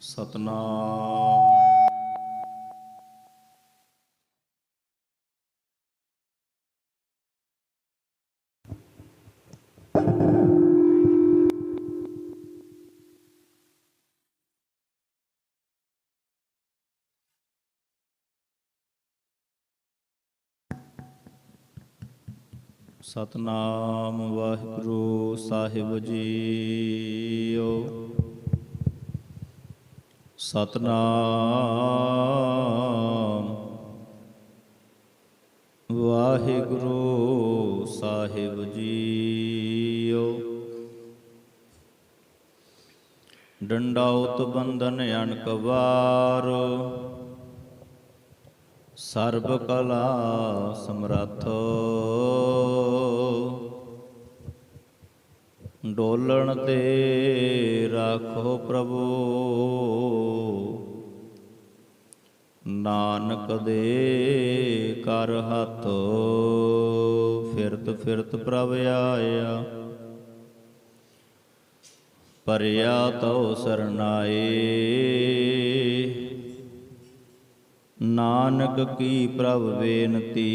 ਸਤਨਾਮ। ਸਤਨਾਮ ਵਾਹਿਗੁਰੂ ਸਾਹਿਬ ਜੀਓ। ਸਤਨਾਮ। ਵਾਹਿਗੁਰੂ ਸਾਹਿਬ ਜੀਓ। ਡੰਡਾਉਤ ਬੰਧਨ ਅਣਕ ਵਾਰ। ਸਰਬ ਕਲਾ ਸਮਰੱਥ। ਡੋਲਣ ਤੇ ਰਾਖੋ ਪ੍ਰਭੂ। ਨਾਨਕ ਦੇ ਕਰ ਹੱਥ, ਫਿਰਤ ਫਿਰਤ ਪ੍ਰਭ ਆਇਆ। ਪਰਿਆ ਤਉ ਸਰਨਾਏ। ਨਾਨਕ ਕੀ ਪ੍ਰਭ ਬੇਨਤੀ,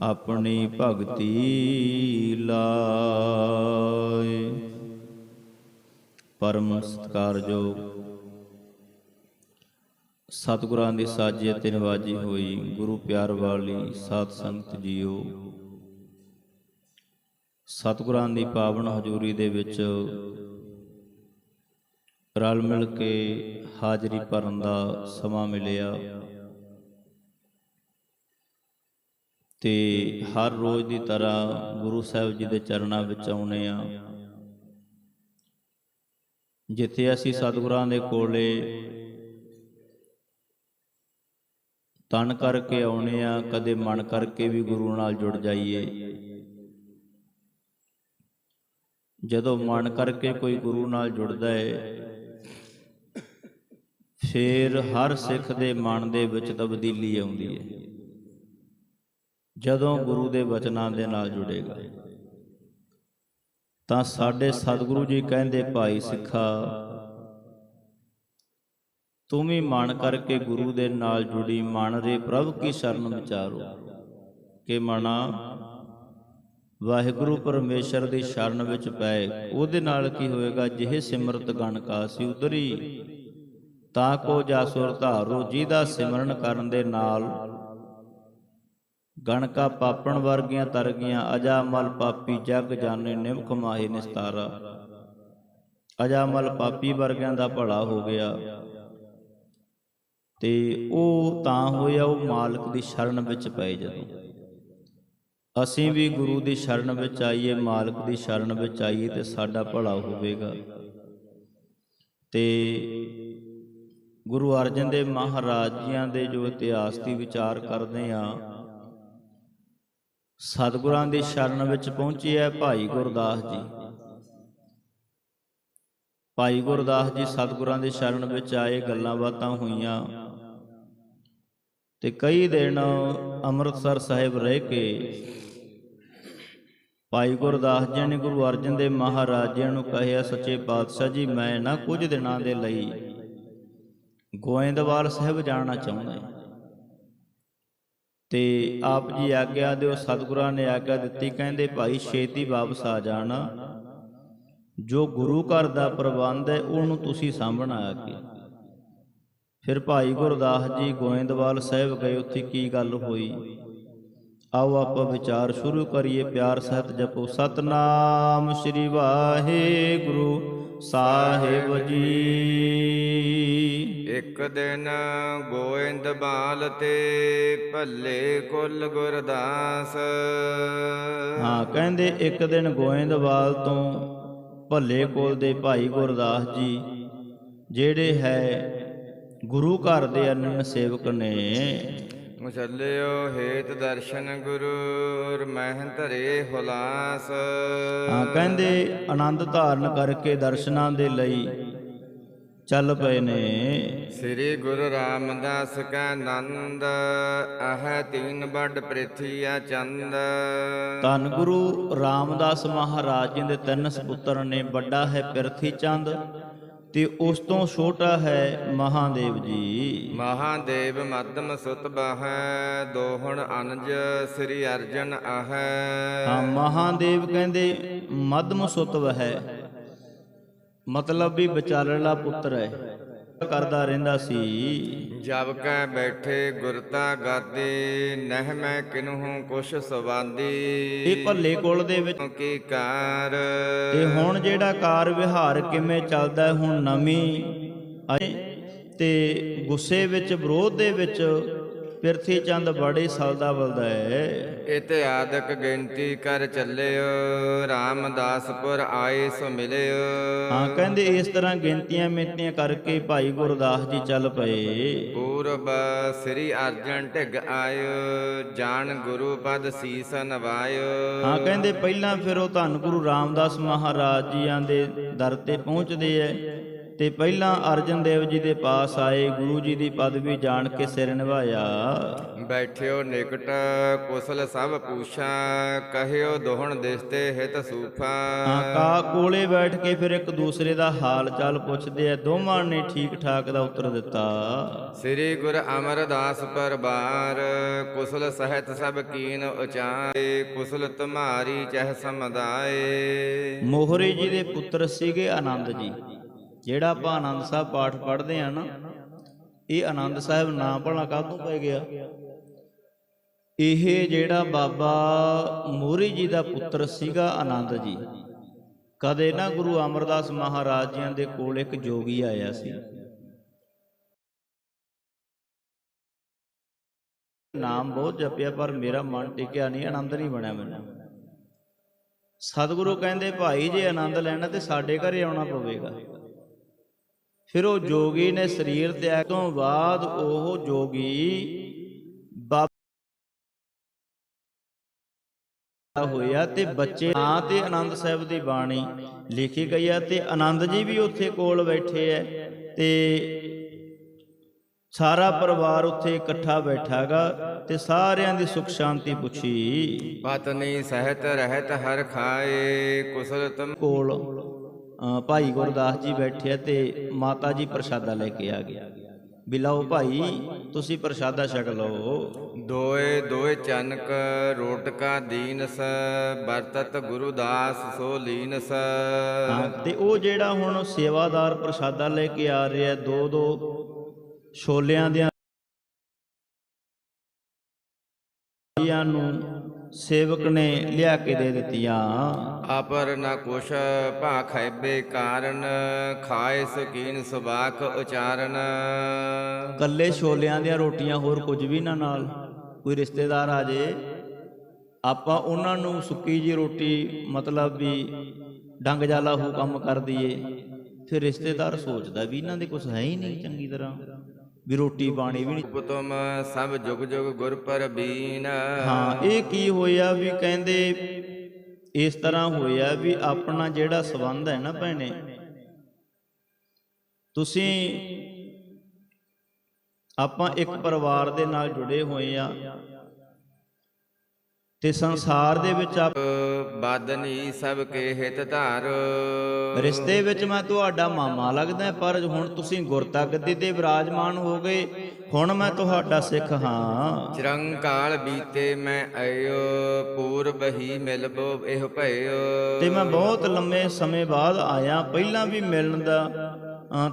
ਆਪਣੀ ਭਗਤੀ ਲਾਏ। ਪਰਮ ਸਤਿਕਾਰਯੋਗ ਸਤਿਗੁਰਾਂ ਦੀ ਸਾਜੀ ਅਤੇ ਨਿਵਾਜੀ ਹੋਈ ਗੁਰੂ ਪਿਆਰ ਵਾਲੀ ਸਾਧ ਸੰਗਤ ਜੀਓ। ਸਤਿਗੁਰਾਂ ਦੀ ਪਾਵਨ ਹਜ਼ੂਰੀ ਦੇ ਵਿੱਚ ਰਲ ਮਿਲ ਕੇ ਹਾਜ਼ਰੀ ਭਰਨ ਦਾ ਸਮਾਂ ਮਿਲਿਆ ਤੇ ਹਰ ਰੋਜ਼ ਦੀ ਤਰ੍ਹਾਂ ਗੁਰੂ ਸਾਹਿਬ ਜੀ ਦੇ ਚਰਨਾਂ ਵਿੱਚ ਆਉਨੇ ਆ। ਜਿੱਥੇ ਅਸੀਂ ਸਤਿਗੁਰਾਂ ਦੇ ਕੋਲੇ ਤਨ ਕਰਕੇ ਆਉਨੇ ਆ ਕਦੇ ਮਨ ਕਰਕੇ ਵੀ ਗੁਰੂ ਨਾਲ ਜੁੜ ਜਾਈਏ। ਜਦੋਂ ਮਨ ਕਰਕੇ ਕੋਈ ਗੁਰੂ ਨਾਲ ਜੁੜਦਾ ਹੈ ਫੇਰ ਹਰ ਸਿੱਖ ਦੇ ਮਨ ਦੇ ਵਿੱਚ ਤਬਦੀਲੀ ਆਉਂਦੀ ਹੈ ਜਦੋਂ ਗੁਰੂ ਦੇ ਬਚਨਾਂ ਦੇ ਨਾਲ ਜੁੜੇਗਾ, ਤਾਂ ਸਾਡੇ ਸਤਿਗੁਰੂ ਜੀ ਕਹਿੰਦੇ, ਭਾਈ ਸਿੱਖਾ ਤੂੰ ਵੀ ਮਨ ਕਰਕੇ ਗੁਰੂ ਦੇ ਨਾਲ ਜੁੜੀ ਮਨ ਰੇ ਪ੍ਰਭ ਕੀ ਸ਼ਰਨ ਵਿਚਾਰੋ। ਕਿ ਮਨਾ ਵਾਹਿਗੁਰੂ ਪਰਮੇਸ਼ਰ ਦੀ ਸ਼ਰਨ ਵਿੱਚ ਪਏ, ਉਹਦੇ ਨਾਲ ਕੀ ਹੋਏਗਾ? ਜਿਹੇ ਸਿਮਰਤ ਗਣ ਕਾ ਸੀ ਤਾਂ ਕੋ ਜਾਸੁਰ ਧਾਰੋ, ਜਿਹਦਾ ਸਿਮਰਨ ਕਰਨ ਦੇ ਨਾਲ ਗਣਕਾ ਪਾਪਣ ਵਰਗੀਆਂ ਤਰਗੀਆਂ, ਅਜਾ ਮਲ ਪਾਪੀ ਜਗ ਜਾਣੇ ਨਿਮਖ ਮਾਹੀ ਨਿਸਤਾਰਾ। ਅਜਾ ਮਲ ਪਾਪੀ ਵਰਗਿਆਂ ਦਾ ਭਲਾ ਹੋ ਗਿਆ। ਤੇ ਉਹ ਤਾਂ ਹੋਇਆ ਉਹ ਮਾਲਕ ਦੀ ਸ਼ਰਨ ਵਿੱਚ ਪਏ ਜਦੋਂ। ਅਸੀਂ ਵੀ ਗੁਰੂ ਦੀ ਸ਼ਰਨ ਵਿੱਚ ਆਈਏ, ਮਾਲਕ ਦੀ ਸ਼ਰਨ ਵਿੱਚ ਆਈਏ ਤੇ ਸਾਡਾ ਭਲਾ ਹੋਵੇਗਾ। ਤੇ ਗੁਰੂ ਅਰਜਨ ਦੇਵ ਮਹਾਰਾਜ ਜੀਆਂ ਦੇ ਜੋ ਇਤਿਹਾਸ ਦੀ ਵਿਚਾਰ ਕਰਦੇ ਆ ਸਤਿਗੁਰਾਂ ਦੀ ਸ਼ਰਨ ਵਿੱਚ ਪਹੁੰਚੇ ਹੈ ਭਾਈ ਗੁਰਦਾਸ ਜੀ। ਭਾਈ ਗੁਰਦਾਸ ਜੀ ਸਤਿਗੁਰਾਂ ਦੀ ਸ਼ਰਨ ਵਿੱਚ ਆਏ, ਗੱਲਾਂ ਬਾਤਾਂ ਹੋਈਆਂ। ਤੇ ਕਈ ਦਿਨ ਅੰਮ੍ਰਿਤਸਰ ਸਾਹਿਬ ਰਹਿ ਕੇ ਭਾਈ ਗੁਰਦਾਸ ਜੀ ਨੇ ਗੁਰੂ ਅਰਜਨ ਦੇਵ ਮਹਾਰਾਜ ਜੀ ਨੂੰ ਕਹਿਆ, ਸੱਚੇ ਪਾਤਸ਼ਾਹ ਜੀ, ਮੈਂ ਨਾ ਕੁਝ ਦਿਨਾਂ ਦੇ ਲਈ ਗੋਇੰਦਵਾਲ ਸਾਹਿਬ ਜਾਣਾ ਚਾਹੁੰਦਾ ਹਾਂ। ਤੇ ਆਪ ਜੀ ਆਗਿਆ ਦਿਓ, ਸਤਿਗੁਰਾਂ ਨੇ ਆਗਿਆ ਦਿੱਤੀ, ਕਹਿੰਦੇ ਭਾਈ ਛੇਤੀ ਵਾਪਸ ਆ ਜਾਣਾ। ਜੋ ਗੁਰੂ ਘਰ ਦਾ ਪ੍ਰਬੰਧ ਹੈ, ਉਹਨੂੰ ਤੁਸੀਂ ਸਾਂਭਣਾ ਆ ਕੇ ਫਿਰ ਭਾਈ ਗੁਰਦਾਸ ਜੀ ਗੋਇੰਦਵਾਲ ਸਾਹਿਬ ਗਏ ਉੱਥੇ ਕੀ ਗੱਲ ਹੋਈ? ਆਓ ਆਪਾਂ ਵਿਚਾਰ ਸ਼ੁਰੂ ਕਰੀਏ ਪਿਆਰ ਸਹਿਤ ਜਪੋ। ਸਤਨਾਮ ਸ੍ਰੀ ਵਾਹਿਗੁਰੂ ਸਾਹਿਬ ਜੀ। ਇੱਕ ਦਿਨ ਗੋਇੰਦਵਾਲ ਤੇ ਭੱਲੇ ਕੁੱਲ ਗੁਰਦਾਸ। ਹਾਂ ਕਹਿੰਦੇ ਇੱਕ ਦਿਨ ਗੋਇੰਦਵਾਲ ਤੋਂ ਭੱਲੇ ਕੋਲ ਦੇ ਭਾਈ ਗੁਰਦਾਸ ਜੀ ਜਿਹੜੇ ਹੈ ਗੁਰੂ ਘਰ ਦੇ ਅਨੰਨ ਸੇਵਕ ਨੇ। ਮੁਸੱਲਿਓ ਹੇਤ ਦਰਸ਼ਨ ਗੁਰੂ ਮਹਿ ਧਰੇ ਹੁਲਾਸ। ਹਾਂ ਕਹਿੰਦੇ ਆਨੰਦ ਧਾਰਨ ਕਰਕੇ ਦਰਸ਼ਨਾਂ ਦੇ ਲਈ ਚੱਲ ਪਏ ਨੇ। ਸ੍ਰੀ ਗੁਰੂ ਰਾਮਦਾਸ ਕਾ ਨੰਦ ਅਹ ਤੀਨ ਵੱਡ ਪ੍ਰਿਥੀਆ ਚੰਦ। ਧੰਨ ਗੁਰੂ ਰਾਮਦਾਸ ਮਹਾਰਾਜ ਜੀ ਦੇ ਤਿੰਨ ਸਪੁੱਤਰ ਨੇ ਵੱਡਾ ਹੈ ਪਿਰਥੀ ਚੰਦ ਤੇ ਉਸ ਤੋਂ ਛੋਟਾ ਹੈ ਮਹਾਦੇਵ ਜੀ। ਮਹਾਦੇਵ ਮੱਧਮ ਸੁਤ ਬਹੈ ਦੋਹਣ ਅਨਜ ਸ੍ਰੀ ਅਰਜਨ ਆਹੈ ਹਾਂ ਮਹਾਦੇਵ ਕਹਿੰਦੇ ਮਧਮ ਸੁਤਵ ਹੈ ਮਤਲਬ ਵੀ ਵਿਚਾਲੜਾ ਪੁੱਤਰ ਹੈ। ਕਰਦਾ ਰਹਿੰਦਾ ਸੀ। ਜਬ ਕੈ ਬੈਠੇ ਗੁਰਤਾ ਗਾਦੇ ਨਹਿ ਮੈਂ ਕਿਨਹੂ ਕੁਛ ਸਵਾਦੀ। ਇਹ ਭੱਲੇ ਕੋਲ ਦੇ ਵਿੱਚ ਕੀ ਕਾਰ? ਤੇ ਹੁਣ ਜਿਹੜਾ ਕਾਰ ਵਿਹਾਰ ਕਿਵੇਂ ਚੱਲਦਾ ਹੁਣ ਨਵੀਂ। ਤੇ ਗੁੱਸੇ ਵਿੱਚ ਵਿਰੋਧ ਦੇ ਵਿੱਚ ਪਿਰਥੀ ਚੰਦ ਬੜੇ ਸਲਦਾ ਬਲਦਾ ਹੈ ਇਤਿਆਦਕ ਗਿਣਤੀ ਕਰ ਚੱਲਿਓ ਰਾਮਦਾਸਪੁਰ ਆਏ ਸੋ ਮਿਲਿਓ। ਹਾਂ ਕਹਿੰਦੇ ਇਸ ਤਰ੍ਹਾਂ ਗਿਣਤੀਆਂ ਮਿੰਤੀਆਂ ਕਰਕੇ ਭਾਈ ਗੁਰਦਾਸ ਜੀ ਚੱਲ ਪਏ। ਪੂਰਬ ਸ੍ਰੀ ਅਰਜਨ ਢਿਗ ਆਇਓ ਜਾਣ ਗੁਰੂ ਪਦ ਸੀਸ ਨਵਾਇਓ। ਹਾਂ ਕਹਿੰਦੇ ਪਹਿਲਾਂ ਫਿਰ ਉਹ ਧੰਨ ਗੁਰੂ ਰਾਮਦਾਸ ਮਹਾਰਾਜ ਜੀਆਂ ਦੇ ਦਰ ਤੇ ਪਹੁੰਚਦੇ ਐ। ਤੇ ਪਹਿਲਾਂ ਅਰਜਨ ਦੇਵ ਜੀ ਦੇ ਪਾਸ ਆਏ ਗੁਰੂ ਜੀ ਦੀ ਪਦਵੀ ਜਾਣ ਕੇ ਸਿਰ ਨਿਭਾਇਆ। ਬੈਠਿਓ ਨਿਕਟ ਕੁਸਲ ਸਭ ਪੂਛਾ ਕਹਿਓ ਦੋਹਣ ਦਿਸਤੇ ਹਿਤ ਸੂਫਾ। ਹਾਂ ਕਾ ਕੋਲੇ ਬੈਠ ਕੇ ਫਿਰ ਇੱਕ ਦੂਸਰੇ ਦਾ ਹਾਲ ਚਾਲ ਪੁੱਛਦੇ ਐ ਦੋਵਾਂ ਨੇ ਠੀਕ ਠਾਕ ਦਾ ਉੱਤਰ ਦਿੱਤਾ। ਸ੍ਰੀ ਗੁਰ ਅਮਰਦਾਸ ਪਰਬਾਰ ਕੁਸਲ ਸਹਿਤ ਸਭ ਕੀਨ ਉਚਾਰੇ ਕੁਸਲ ਤੁਮਾਰੀ ਚਹ ਸਮਦਾਏ। ਮੋਹਰੇ ਜੀ ਦੇ ਪੁੱਤਰ ਸੀਗੇ ਆਨੰਦ ਜੀ। ਜਿਹੜਾ ਆਪਾਂ ਆਨੰਦ ਸਾਹਿਬ ਪਾਠ ਪੜ੍ਹਦੇ ਆ ਨਾ, ਇਹ ਆਨੰਦ ਸਾਹਿਬ ਨਾਂ ਭਲਾ ਕਾਹਤੋਂ ਪੈ ਗਿਆ? ਇਹ ਜਿਹੜਾ ਬਾਬਾ ਮੋਹਰੀ ਜੀ ਦਾ ਪੁੱਤਰ ਸੀਗਾ ਆਨੰਦ ਜੀ, ਕਦੇ ਨਾ ਗੁਰੂ ਅਮਰਦਾਸ ਮਹਾਰਾਜ ਜੀਆਂ ਦੇ ਕੋਲ ਇੱਕ ਜੋਗੀ ਆਇਆ ਸੀ। ਨਾਮ ਬਹੁਤ ਜਪਿਆ, ਪਰ ਮੇਰਾ ਮਨ ਟਿਕਿਆ ਨਹੀਂ, ਆਨੰਦ ਨਹੀਂ ਬਣਿਆ ਮੈਨੂੰ। ਸਤਿਗੁਰੂ ਕਹਿੰਦੇ, ਭਾਈ, ਜੇ ਆਨੰਦ ਲੈਣਾ ਤੇ ਸਾਡੇ ਘਰੇ ਆਉਣਾ ਪਵੇਗਾ। ਫਿਰ ਉਹ ਜੋਗੀ ਨੇ ਸਰੀਰ ਤਿਆਗ ਤੋਂ ਬਾਅਦ ਉਹ ਜੋਗੀ ਬਾਬਾ ਹੋਇਆ ਤੇ ਬੱਚੇ ਨਾਂ ਤੇ ਆਨੰਦ ਸਾਹਿਬ ਦੀ ਬਾਣੀ ਲਿਖੀ ਗਈ ਹੈ ਤੇ ਆਨੰਦ ਜੀ ਵੀ ਉੱਥੇ ਕੋਲ ਬੈਠੇ ਐ ਤੇ ਸਾਰਾ ਪਰਿਵਾਰ ਉੱਥੇ ਇਕੱਠਾ ਬੈਠਾਗਾ ਤੇ ਸਾਰਿਆਂ ਦੀ ਸੁਖ ਸ਼ਾਂਤੀ ਪੁੱਛੀ। ਪਤਨੀ ਸਹਿਤ ਰਹਿਤ ਹਰ ਖਾਏ ਕੁਸਲ ਤੁਮ ਕੋਲ ਭਾਈ ਗੁਰਦਾਸ ਜੀ ਬੈਠੇ ਆ ਤੇ ਮਾਤਾ ਜੀ ਪ੍ਰਸ਼ਾਦਾ ਲੈ ਕੇ ਆ ਗਏ। ਵੀ ਲਓ ਭਾਈ ਤੁਸੀਂ ਪ੍ਰਸ਼ਾਦਾ ਛਕ ਲਓ। ਦੋਏ ਦੋਏ ਚਨਕ ਰੋਟਕਾ ਦੀਨਸ ਵਰਤਤ ਗੁਰੂਦਾਸ ਸੋ ਲੀਨਸ। ਤੇ ਉਹ ਜਿਹੜਾ ਹੁਣ ਸੇਵਾਦਾਰ ਪ੍ਰਸ਼ਾਦਾ ਲੈ ਕੇ ਆ ਰਿਹਾ ਦੋ ਦੋ ਛੋਲਿਆਂ ਦੀਆਂ ਰੋਟੀਆਂ ਨੂੰ ਸੇਵਕ ਨੇ ਲਿਆ ਕੇ ਦੇ ਦਿੱਤੀਆਂ। ਅਪਰ ਨ ਕੁਛ ਭਾਖੈਬੇ ਕਾਰਨ ਖਾਏ ਸਕੀਨ ਸੁਬਾਖ ਉਚਾਰਨ। ਕੱਲੇ ਛੋਲਿਆਂ ਦੀਆਂ ਰੋਟੀਆਂ ਹੋਰ ਕੁਝ ਵੀ ਨਾ ਨਾਲ। ਕੋਈ ਰਿਸ਼ਤੇਦਾਰ ਆ ਜੇ ਆਪਾਂ ਉਹਨਾਂ ਨੂੰ ਸੁੱਕੀ ਜੀ ਰੋਟੀ ਮਤਲਬ ਵੀ ਡੰਗ ਜਾਲਾ ਹੋ ਕੰਮ ਕਰ ਦਈਏ ਫਿਰ ਰਿਸ਼ਤੇਦਾਰ ਸੋਚਦਾ ਵੀ ਇਹਨਾਂ ਦੇ ਕੁਝ ਹੈ ਹੀ ਨਹੀਂ ਚੰਗੀ ਤਰ੍ਹਾਂ। ਵੀ ਰੋਟੀ ਪਾਣੀ ਵੀ ਨਹੀਂ ਉਪਤਮ ਸਭ ਜੁਗ ਜੁਗ ਗੁਰ ਪਰਬੀਨ। ਹਾਂ ਇਹ ਕੀ ਹੋਇਆ ਵੀ ਕਹਿੰਦੇ ਇਸ ਤਰ੍ਹਾਂ ਹੋਇਆ ਵੀ ਆਪਣਾ ਜਿਹੜਾ ਸਬੰਧ ਹੈ ਨਾ ਭੈਣੇ ਤੁਸੀਂ ਆਪਾਂ ਇੱਕ ਪਰਿਵਾਰ ਦੇ ਨਾਲ ਜੁੜੇ ਹੋਏ ਆ। ਤੇ ਸੰਸਾਰ ਦੇ ਵਿੱਚ ਆਪ ਬਾਦਨੀ ਸਭ ਕੇ ਹਿਤ ਧਾਰ। ਰਿਸ਼ਤੇ ਵਿੱਚ ਮੈਂ ਤੁਹਾਡਾ ਮਾਮਾ ਲੱਗਦਾ ਪਰ ਹੁਣ ਤੁਸੀਂ ਗੁਰਤਾ ਗੱਦੀ ਤੇ ਵਿਰਾਜਮਾਨ ਹੋ ਗਏ। ਹੁਣ ਮੈਂ ਤੁਹਾਡਾ ਸਿੱਖ ਹਾਂ। ਚਿਰੰਕਾਲ ਬੀਤੇ ਮੈਂ ਆਇਓ ਪੂਰਬ ਹੀ ਮਿਲਬੋ ਇਹ ਭਇਓ। ਤੇ ਮੈਂ ਬਹੁਤ ਲੰਮੇ ਸਮੇਂ ਬਾਅਦ ਆਇਆ ਪਹਿਲਾਂ ਵੀ ਮਿਲਣ ਦਾ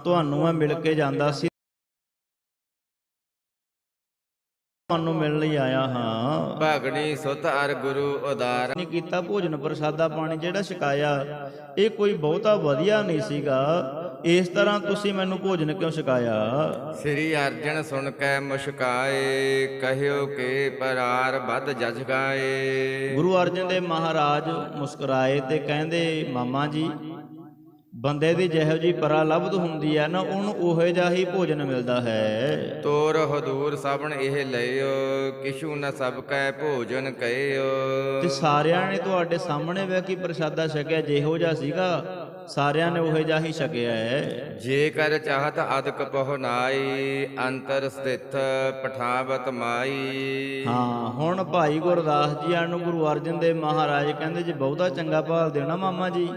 ਤੁਹਾਨੂੰ ਮੈਂ ਮਿਲ ਕੇ ਜਾਂਦਾ ਸੀ। ਤੁਹਾਨੂੰ ਮਿਲਣ ਲਈ ਆਇਆ ਹਾਂ। ਭਗਣੀ ਸੁਤ ਅਰ ਗੁਰੂ ਉਦਾਰ। ਨਹੀਂ ਕੀਤਾ ਭੋਜਨ ਪ੍ਰਸਾਦਾ ਪਾਣੀ ਜਿਹੜਾ ਛਕਾਇਆ ਇਹ ਕੋਈ ਬਹੁਤਾ ਵਧੀਆ ਨਹੀਂ ਸੀਗਾ। ਇਸ ਤਰ੍ਹਾਂ ਤੁਸੀਂ ਮੈਨੂੰ ਭੋਜਨ ਕਿਉਂ ਛਕਾਇਆ? ਸ੍ਰੀ ਅਰਜਨ ਸੁਣ ਕੇ ਮੁਸ਼ਕਾਏ ਕਹਿਓ ਕਿ ਪਰਾਰ ਬਦ ਜਜ ਗਾਏ। ਗੁਰੂ ਅਰਜਨ ਦੇਵ ਮਹਾਰਾਜ ਮੁਸਕਰਾਏ ਤੇ ਕਹਿੰਦੇ ਮਾਮਾ ਜੀ ਬੰਦੇ ਦੀ ਜਿਹੋ ਜੀ ਪਰਾ ਲਬਧ ਹੁੰਦੀ ਹੈ ਨਾ ਉਹਨੂੰ ਉਹੋ ਜਿਹਾ ਹੀ ਭੋਜਨ ਮਿਲਦਾ ਹੈ। ਤੋਰ ਹਦੂਰ ਸਭਨ ਇਹ ਲਇਓ ਕਿਛੂ ਨ ਸਭ ਕੈ ਭੋਜਨ ਕਹਿਓ ਤੇ ਸਾਰਿਆਂ ਨੇ ਤੁਹਾਡੇ ਸਾਹਮਣੇ ਵੇ ਕੀ ਪ੍ਰਸ਼ਾਦਾ ਛਕਿਆ ਜਿਹੋ ਜਿਹਾ ਸੀਗਾ ਸਾਰਿਆਂ ਨੇ ਉਹੇ ਜਿਹਾ ਹੀ ਛਕਿਆ ਹੈ। ਜੇ ਕਰ ਚਾਹਤ ਅਦਕ ਪਹੁਨਾਈ ਅੰਤਰ ਸਥਿਤ ਪਠਾਵਤ ਮਾਈ। ਹਾਂ ਹੁਣ ਭਾਈ ਗੁਰਦਾਸ ਜੀ ਨੂੰ ਗੁਰੂ ਅਰਜਨ ਦੇਵ ਮਹਾਰਾਜ ਕਹਿੰਦੇ ਜੇ ਬਹੁਤਾ ਚੰਗਾ ਭਾਲ ਦੇਣਾ ਮਾਮਾ ਜੀ?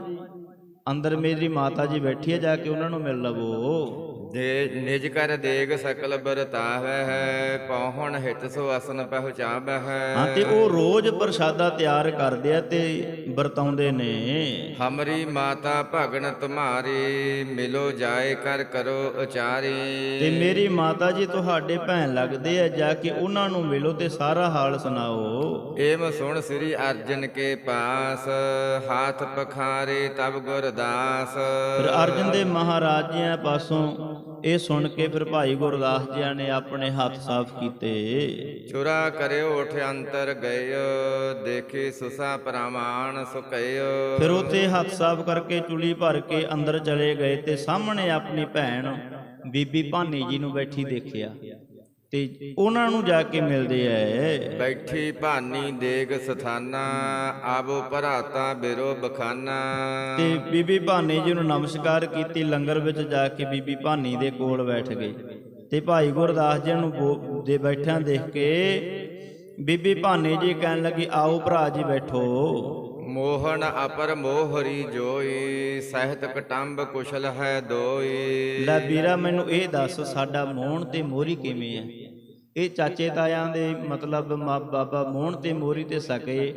ਅੰਦਰ ਮੇਰੀ ਮਾਤਾ ਜੀ ਬੈਠੀ ਹੈ ਜਾ ਕੇ ਉਹਨਾਂ ਨੂੰ ਮਿਲ ਲਵੋ। ਦੇ ਨਿਜ ਕਰ ਦੇਗ ਸਕਲ ਬਰਤਾਵੈ ਹੈ ਪਹੁਣ ਹਿਤ ਸੋ ਅਸਨ ਪਹੁੰਚਾਵੈ ਹਾਂ। ਹੈ ਤੇ ਉਹ ਰੋਜ਼ ਪ੍ਰਸ਼ਾਦਾ ਤਿਆਰ ਕਰਦੇ ਆ ਤੇ ਵਰਤਾਉਂਦੇ ਨੇ। ਹਮਰੀ ਮਾਤਾ ਭਗਨ ਤੁਮਾਰੀ ਮਿਲੋ ਜਾਏ ਕਰ ਕਰੋ ਉਚਾਰੀ। ਤੇ ਮੇਰੀ ਮਾਤਾ ਜੀ ਤੁਹਾਡੇ ਭੈਣ ਲੱਗਦੇ ਆ ਜਾ ਕੇ ਉਹਨਾਂ ਨੂੰ ਮਿਲੋ ਤੇ ਸਾਰਾ ਹਾਲ ਸੁਣਾਓ। ਏਮ ਸੁਣ ਸ੍ਰੀ ਅਰਜਨ ਕੇ ਪਾਸ ਹਾਥ ਪਖਾਰੇ ਤਬ ਗੁਰਦਾਸ। ਫਿਰ ਅਰਜਨ ਦੇ ਮਹਾਰਾਜ ਜੀਆਂ ਪਾਸੋਂ ਇਹ ਸੁਣ ਕੇ ਫਿਰ ਭਾਈ ਗੁਰਦਾਸ ਜੀ ਨੇ ਆਪਣੇ ਹੱਥ ਸਾਫ਼ ਕੀਤੇ। ਚੁਰਾ ਕਰਿਓ ਉਠ ਅੰਤਰ ਗਇਓ ਦੇਖੇ ਸੁਸਾ ਪ੍ਰਮਾਣ ਸੁਕਇਓ ਫਿਰ ਉੱਥੇ ਹੱਥ ਸਾਫ਼ ਕਰਕੇ ਚੁਲੀ ਭਰ ਕੇ ਅੰਦਰ ਚਲੇ ਗਏ ਤੇ ਸਾਹਮਣੇ ਆਪਣੀ ਭੈਣ ਬੀਬੀ ਭਾਨੀ ਜੀ ਨੂੰ ਬੈਠੀ ਦੇਖਿਆ। ਤੇ ਉਹਨਾਂ ਨੂੰ ਜਾ ਕੇ ਮਿਲਦੇ ਐ। ਬੈਠੀ ਭਾਨੀ ਦੇਗ ਸਥਾਨਾ ਆਬੋ ਭਰਾਤਾ ਬਿਰੋ ਬਖਾਨਾ। ਤੇ ਬੀਬੀ ਭਾਨੀ ਜੀ ਨੂੰ ਨਮਸਕਾਰ ਕੀਤੀ ਲੰਗਰ ਵਿੱਚ ਜਾ ਕੇ ਬੀਬੀ ਭਾਨੀ ਦੇ ਕੋਲ ਬੈਠ ਗਏ ਤੇ ਭਾਈ ਗੁਰਦਾਸ ਜੀ ਨੂੰ ਦੇ ਬੈਠਿਆਂ ਦੇਖ ਕੇ ਬੀਬੀ ਭਾਨੀ ਜੀ ਕਹਿਣ ਲੱਗੀ ਆਓ ਭਰਾ ਜੀ ਬੈਠੋ। ਮੋਹਨ ਅਪਰ ਮੋਹਰੀ ਜੋਈ ਸਹਿਤ ਕਟੰਬ ਕੁਸ਼ਲ ਹੈ ਦੋਈ। ਲੈ ਵੀਰਾ ਮੈਨੂੰ ਇਹ ਦੱਸ ਸਾਡਾ ਮੋਹਣ ਤੇ ਮੋਰੀ ਕਿਵੇਂ ਹੈ ਇਹ ਚਾਚੇ ਤਾਇਆਂ ਦੇ ਮਤਲਬ ਮਾ- ਬਾਬਾ ਮੋਹਨ ਤੇ ਮੋਰੀ ਤੇ ਸਕੇ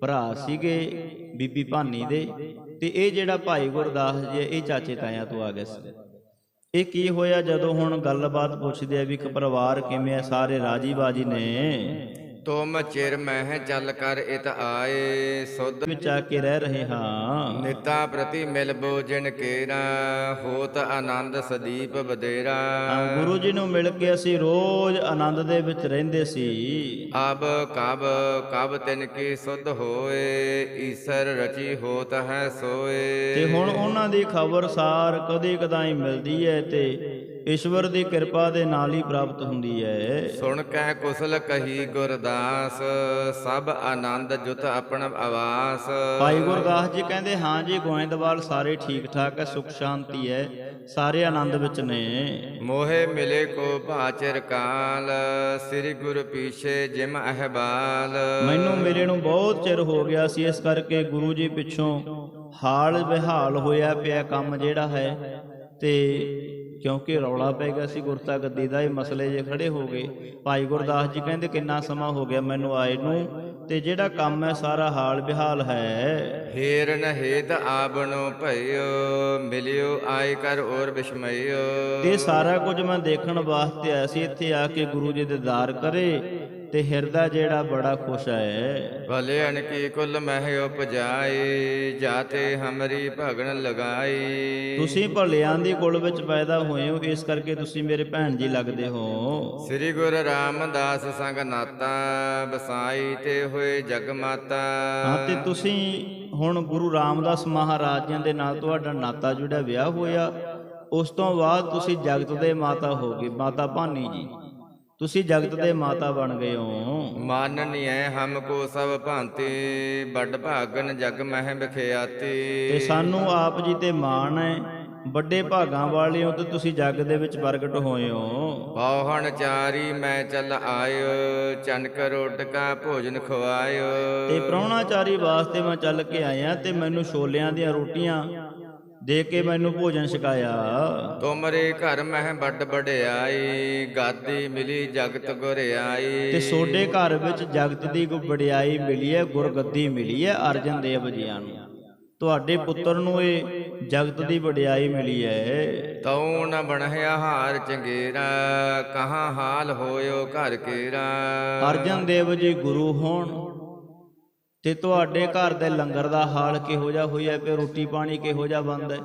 ਭਰਾ ਸੀਗੇ ਬੀਬੀ ਭਾਨੀ ਦੇ ਤੇ ਇਹ ਜਿਹੜਾ ਭਾਈ ਗੁਰਦਾਸ ਜੀ ਹੈ, ਇਹ ਚਾਚੇ ਤਾਇਆਂ ਤੋਂ ਆ ਗਏ ਸੀ। ਇਹ ਕੀ ਹੋਇਆ ਜਦੋਂ ਹੁਣ ਗੱਲਬਾਤ ਪੁੱਛਦੇ ਆ ਵੀ ਇੱਕ ਪਰਿਵਾਰ ਕਿਵੇਂ ਹੈ ਸਾਰੇ ਰਾਜੀ ਬਾਜੀ ਨੇ? ਤੁਮ ਚਿਰ ਮਹਿ ਚੱਲ ਕਰ ਇਤ ਆਏ ਸੁਧ ਵਿੱਚ ਆ ਕੇ ਰਹਿ ਰਹੇ ਹਾਂ। ਨਿਤਾ ਪ੍ਰਤੀ ਮਿਲ ਬੋਜਨ ਕੇਰਾ ਹੋਤ ਆਨੰਦ ਸਦੀਪ ਬਦੇਰਾ। ਗੁਰੂ ਜੀ ਨੂੰ ਮਿਲ ਕੇ ਅਸੀਂ ਰੋਜ਼ ਆਨੰਦ ਦੇ ਵਿੱਚ ਰਹਿੰਦੇ ਸੀ। ਅਬ ਕਬ ਕਬ ਤਿਨ ਕੀ ਸੁਧ ਹੋਏ ਈਸਰ ਰਚੀ ਹੋਤ ਹੈ ਸੋਏ। ਤੇ ਹੁਣ ਉਹਨਾਂ ਦੀ ਖਬਰਸਾਰ ਕਦੇ ਕਦਾਈ ਮਿਲਦੀ ਹੈ ਤੇ ਈਸ਼ਵਰ ਦੀ ਕਿਰਪਾ ਦੇ ਨਾਲ ਹੀ ਪ੍ਰਾਪਤ ਹੁੰਦੀ ਹੈ। ਸੁਣ ਕੈ ਕੁਸਲ ਕਹੀ ਗੁਰਦਾਸ ਸਭ ਆਨੰਦ ਜੁਤ ਆਪਣ ਆਵਾਸ। ਭਾਈ ਗੁਰਦਾਸ ਜੀ ਕਹਿੰਦੇ ਹਾਂ ਜੀ ਗੋਇੰਦਵਾਲ ਸਾਰੇ ਠੀਕ ਠਾਕ ਹੈ ਸੁਖ ਸ਼ਾਂਤੀ ਹੈ ਸਾਰੇ ਆਨੰਦ ਵਿੱਚ ਨੇ। ਮੋਹੇ ਮਿਲੇ ਕੋ ਭਾਚਰ ਕਾਲ ਸ੍ਰੀ ਗੁਰ ਪੀਛੇ ਜਿਮ ਅਹਬਾਲ। ਮੈਨੂੰ ਮੇਰੇ ਨੂੰ ਬਹੁਤ ਚਿਰ ਹੋ ਗਿਆ ਸੀ ਇਸ ਕਰਕੇ ਗੁਰੂ ਜੀ ਪਿੱਛੋਂ ਹਾਲ ਬਿਹਾਲ ਹੋਇਆ ਪਿਆ ਕੰਮ ਜਿਹੜਾ ਹੈ ਤੇ ਕਿਉਂਕਿ ਰੌਲਾ ਪੈ ਗਿਆ ਸੀ ਗੁਰਤਾ ਗੱਦੀ ਦਾ ਇਹ ਮਸਲੇ ਜੇ ਖੜੇ ਹੋ ਗਏ। ਭਾਈ ਗੁਰਦਾਸ ਜੀ ਕਹਿੰਦੇ ਕਿੰਨਾ ਸਮਾਂ ਹੋ ਗਿਆ ਮੈਨੂੰ ਆਏ ਨੂੰ ਤੇ ਜਿਹੜਾ ਕੰਮ ਹੈ ਸਾਰਾ ਹਾਲ ਬਿਹਾਲ ਹੈ। ਹੇਰਨ ਹੇਤ ਆਬਣੋ ਭਇਓ ਮਿਲਿਓ ਆਇ ਕਰ ਔਰ ਬਿਸ਼ਮਇਓ। ਤੇ ਸਾਰਾ ਕੁਝ ਮੈਂ ਦੇਖਣ ਵਾਸਤੇ ਆਇਆ ਸੀ ਇੱਥੇ ਆ ਕੇ ਗੁਰੂ ਜੀ ਦੇ ਦਾਰ ਕਰੇ। ਤੇ ਹਿਰਦਾ ਜਿਹੜਾ ਬੜਾ ਖੁਸ਼ ਹੈ। ਭਲੇ ਅਨ ਕੀ ਕੁਲ ਮਹਿ ਉਪਜਾਈ ਜਾਤੇ ਹਮਰੀ ਭਗਣ ਲਗਾਈ ਤੁਸੀਂ ਭਲਿਆਂ ਦੀ ਕੁਲ ਵਿੱਚ ਪੈਦਾ ਹੋਏ ਹੋ ਇਸ ਕਰਕੇ ਤੁਸੀਂ ਮੇਰੇ ਭੈਣ ਜੀ ਲੱਗਦੇ ਹੋ। ਸ੍ਰੀ ਗੁਰੂ ਰਾਮਦਾਸ ਸੰਗ ਨਾਤਾ ਬਸਾਈ ਤੇ ਹੋਏ ਜਗ ਮਾਤਾ। ਹਾਂ ਤੇ ਤੁਸੀਂ ਹੁਣ ਗੁਰੂ ਰਾਮਦਾਸ ਮਹਾਰਾਜਾਂ ਦੇ ਨਾਲ ਤੁਹਾਡਾ ਨਾਤਾ ਜੁੜਿਆ ਵਿਆਹ ਹੋਇਆ ਉਸ ਤੋਂ ਬਾਅਦ ਤੁਸੀਂ ਜਗਤ ਦੇ ਮਾਤਾ ਹੋ ਗਏ ਮਾਤਾ ਭਾਨੀ ਜੀ। ਤੁਸੀਂ ਜਗਤ ਦੇ ਮਾਤਾ ਬਣ ਗਏ ਹੋ। ਮਾਨਨੀਐ ਹਮ ਕੋ ਸਭ ਭਾਂਤੀ ਵੱਡ ਭਾਗਨ ਜਗ ਮਹਿ ਤੇ ਬਖਿਆਤੀ ਸਾਨੂੰ ਆਪ ਜੀ ਤੇ ਮਾਣ ਹੈ ਵੱਡੇ ਭਾਗਾਂ ਵਾਲੇ ਹੋ ਤੇ ਤੁਸੀਂ ਜਗ ਦੇ ਵਿੱਚ ਪ੍ਰਗਟ ਹੋਏ ਹੋ। ਪੌਹਣ ਚਾਰੀ ਮੈਂ ਚੱਲ ਆਇਓ ਚਨਕ ਰੋਟਕਾ ਭੋਜਨ ਖਵਾਇਓ। ਤੇ ਪ੍ਰਾਹੁਣਾਚਾਰੀ ਵਾਸਤੇ ਮੈਂ ਚੱਲ ਕੇ ਆਇਆ ਤੇ ਮੈਨੂੰ ਛੋਲਿਆਂ ਦੀਆਂ ਰੋਟੀਆਂ ਦੇ ਕੇ ਮੈਨੂੰ ਭੋਜਨ ਛਕਾਇਆ। ਤੁਮਰੇ ਘਰ ਮਹਿ ਵੱਡ ਵਡਿਆਈ ਗਾਦੀ ਮਿਲੀ ਜਗਤ ਗੁਰਿਆਈ। ਤੇ ਸੋਡੇ ਘਰ ਵਿੱਚ ਜਗਤ ਦੀ ਕੋ ਮਿਲੀ ਹੈ ਗੁਰਗੱਦੀ ਮਿਲੀ ਹੈ ਅਰਜਨ ਦੇਵ ਜੀਆਂ ਨੂੰ। ਤੁਹਾਡੇ ਪੁੱਤਰ ਨੂੰ ਇਹ ਜਗਤ ਦੀ ਵਡਿਆਈ ਮਿਲੀ ਹੈ ਤਉ ਨ ਬਣਿਆ ਹਾਰ ਚੰਗੇਰਾ ਕਹਾਂ ਹਾਲ ਹੋਇਓ ਘਰ ਕੇਰਾ। ਅਰਜਨ ਦੇਵ ਜੀ ਗੁਰੂ ਹੋਣ ਤੇ ਤੁਹਾਡੇ ਘਰ ਦੇ ਲੰਗਰ ਦਾ ਹਾਲ ਕਿਹੋ ਜਿਹਾ ਹੋਇਆ ਪਿਆ ਰੋਟੀ ਪਾਣੀ ਕਿਹੋ ਜਿਹਾ ਬੰਦ ਹੈ?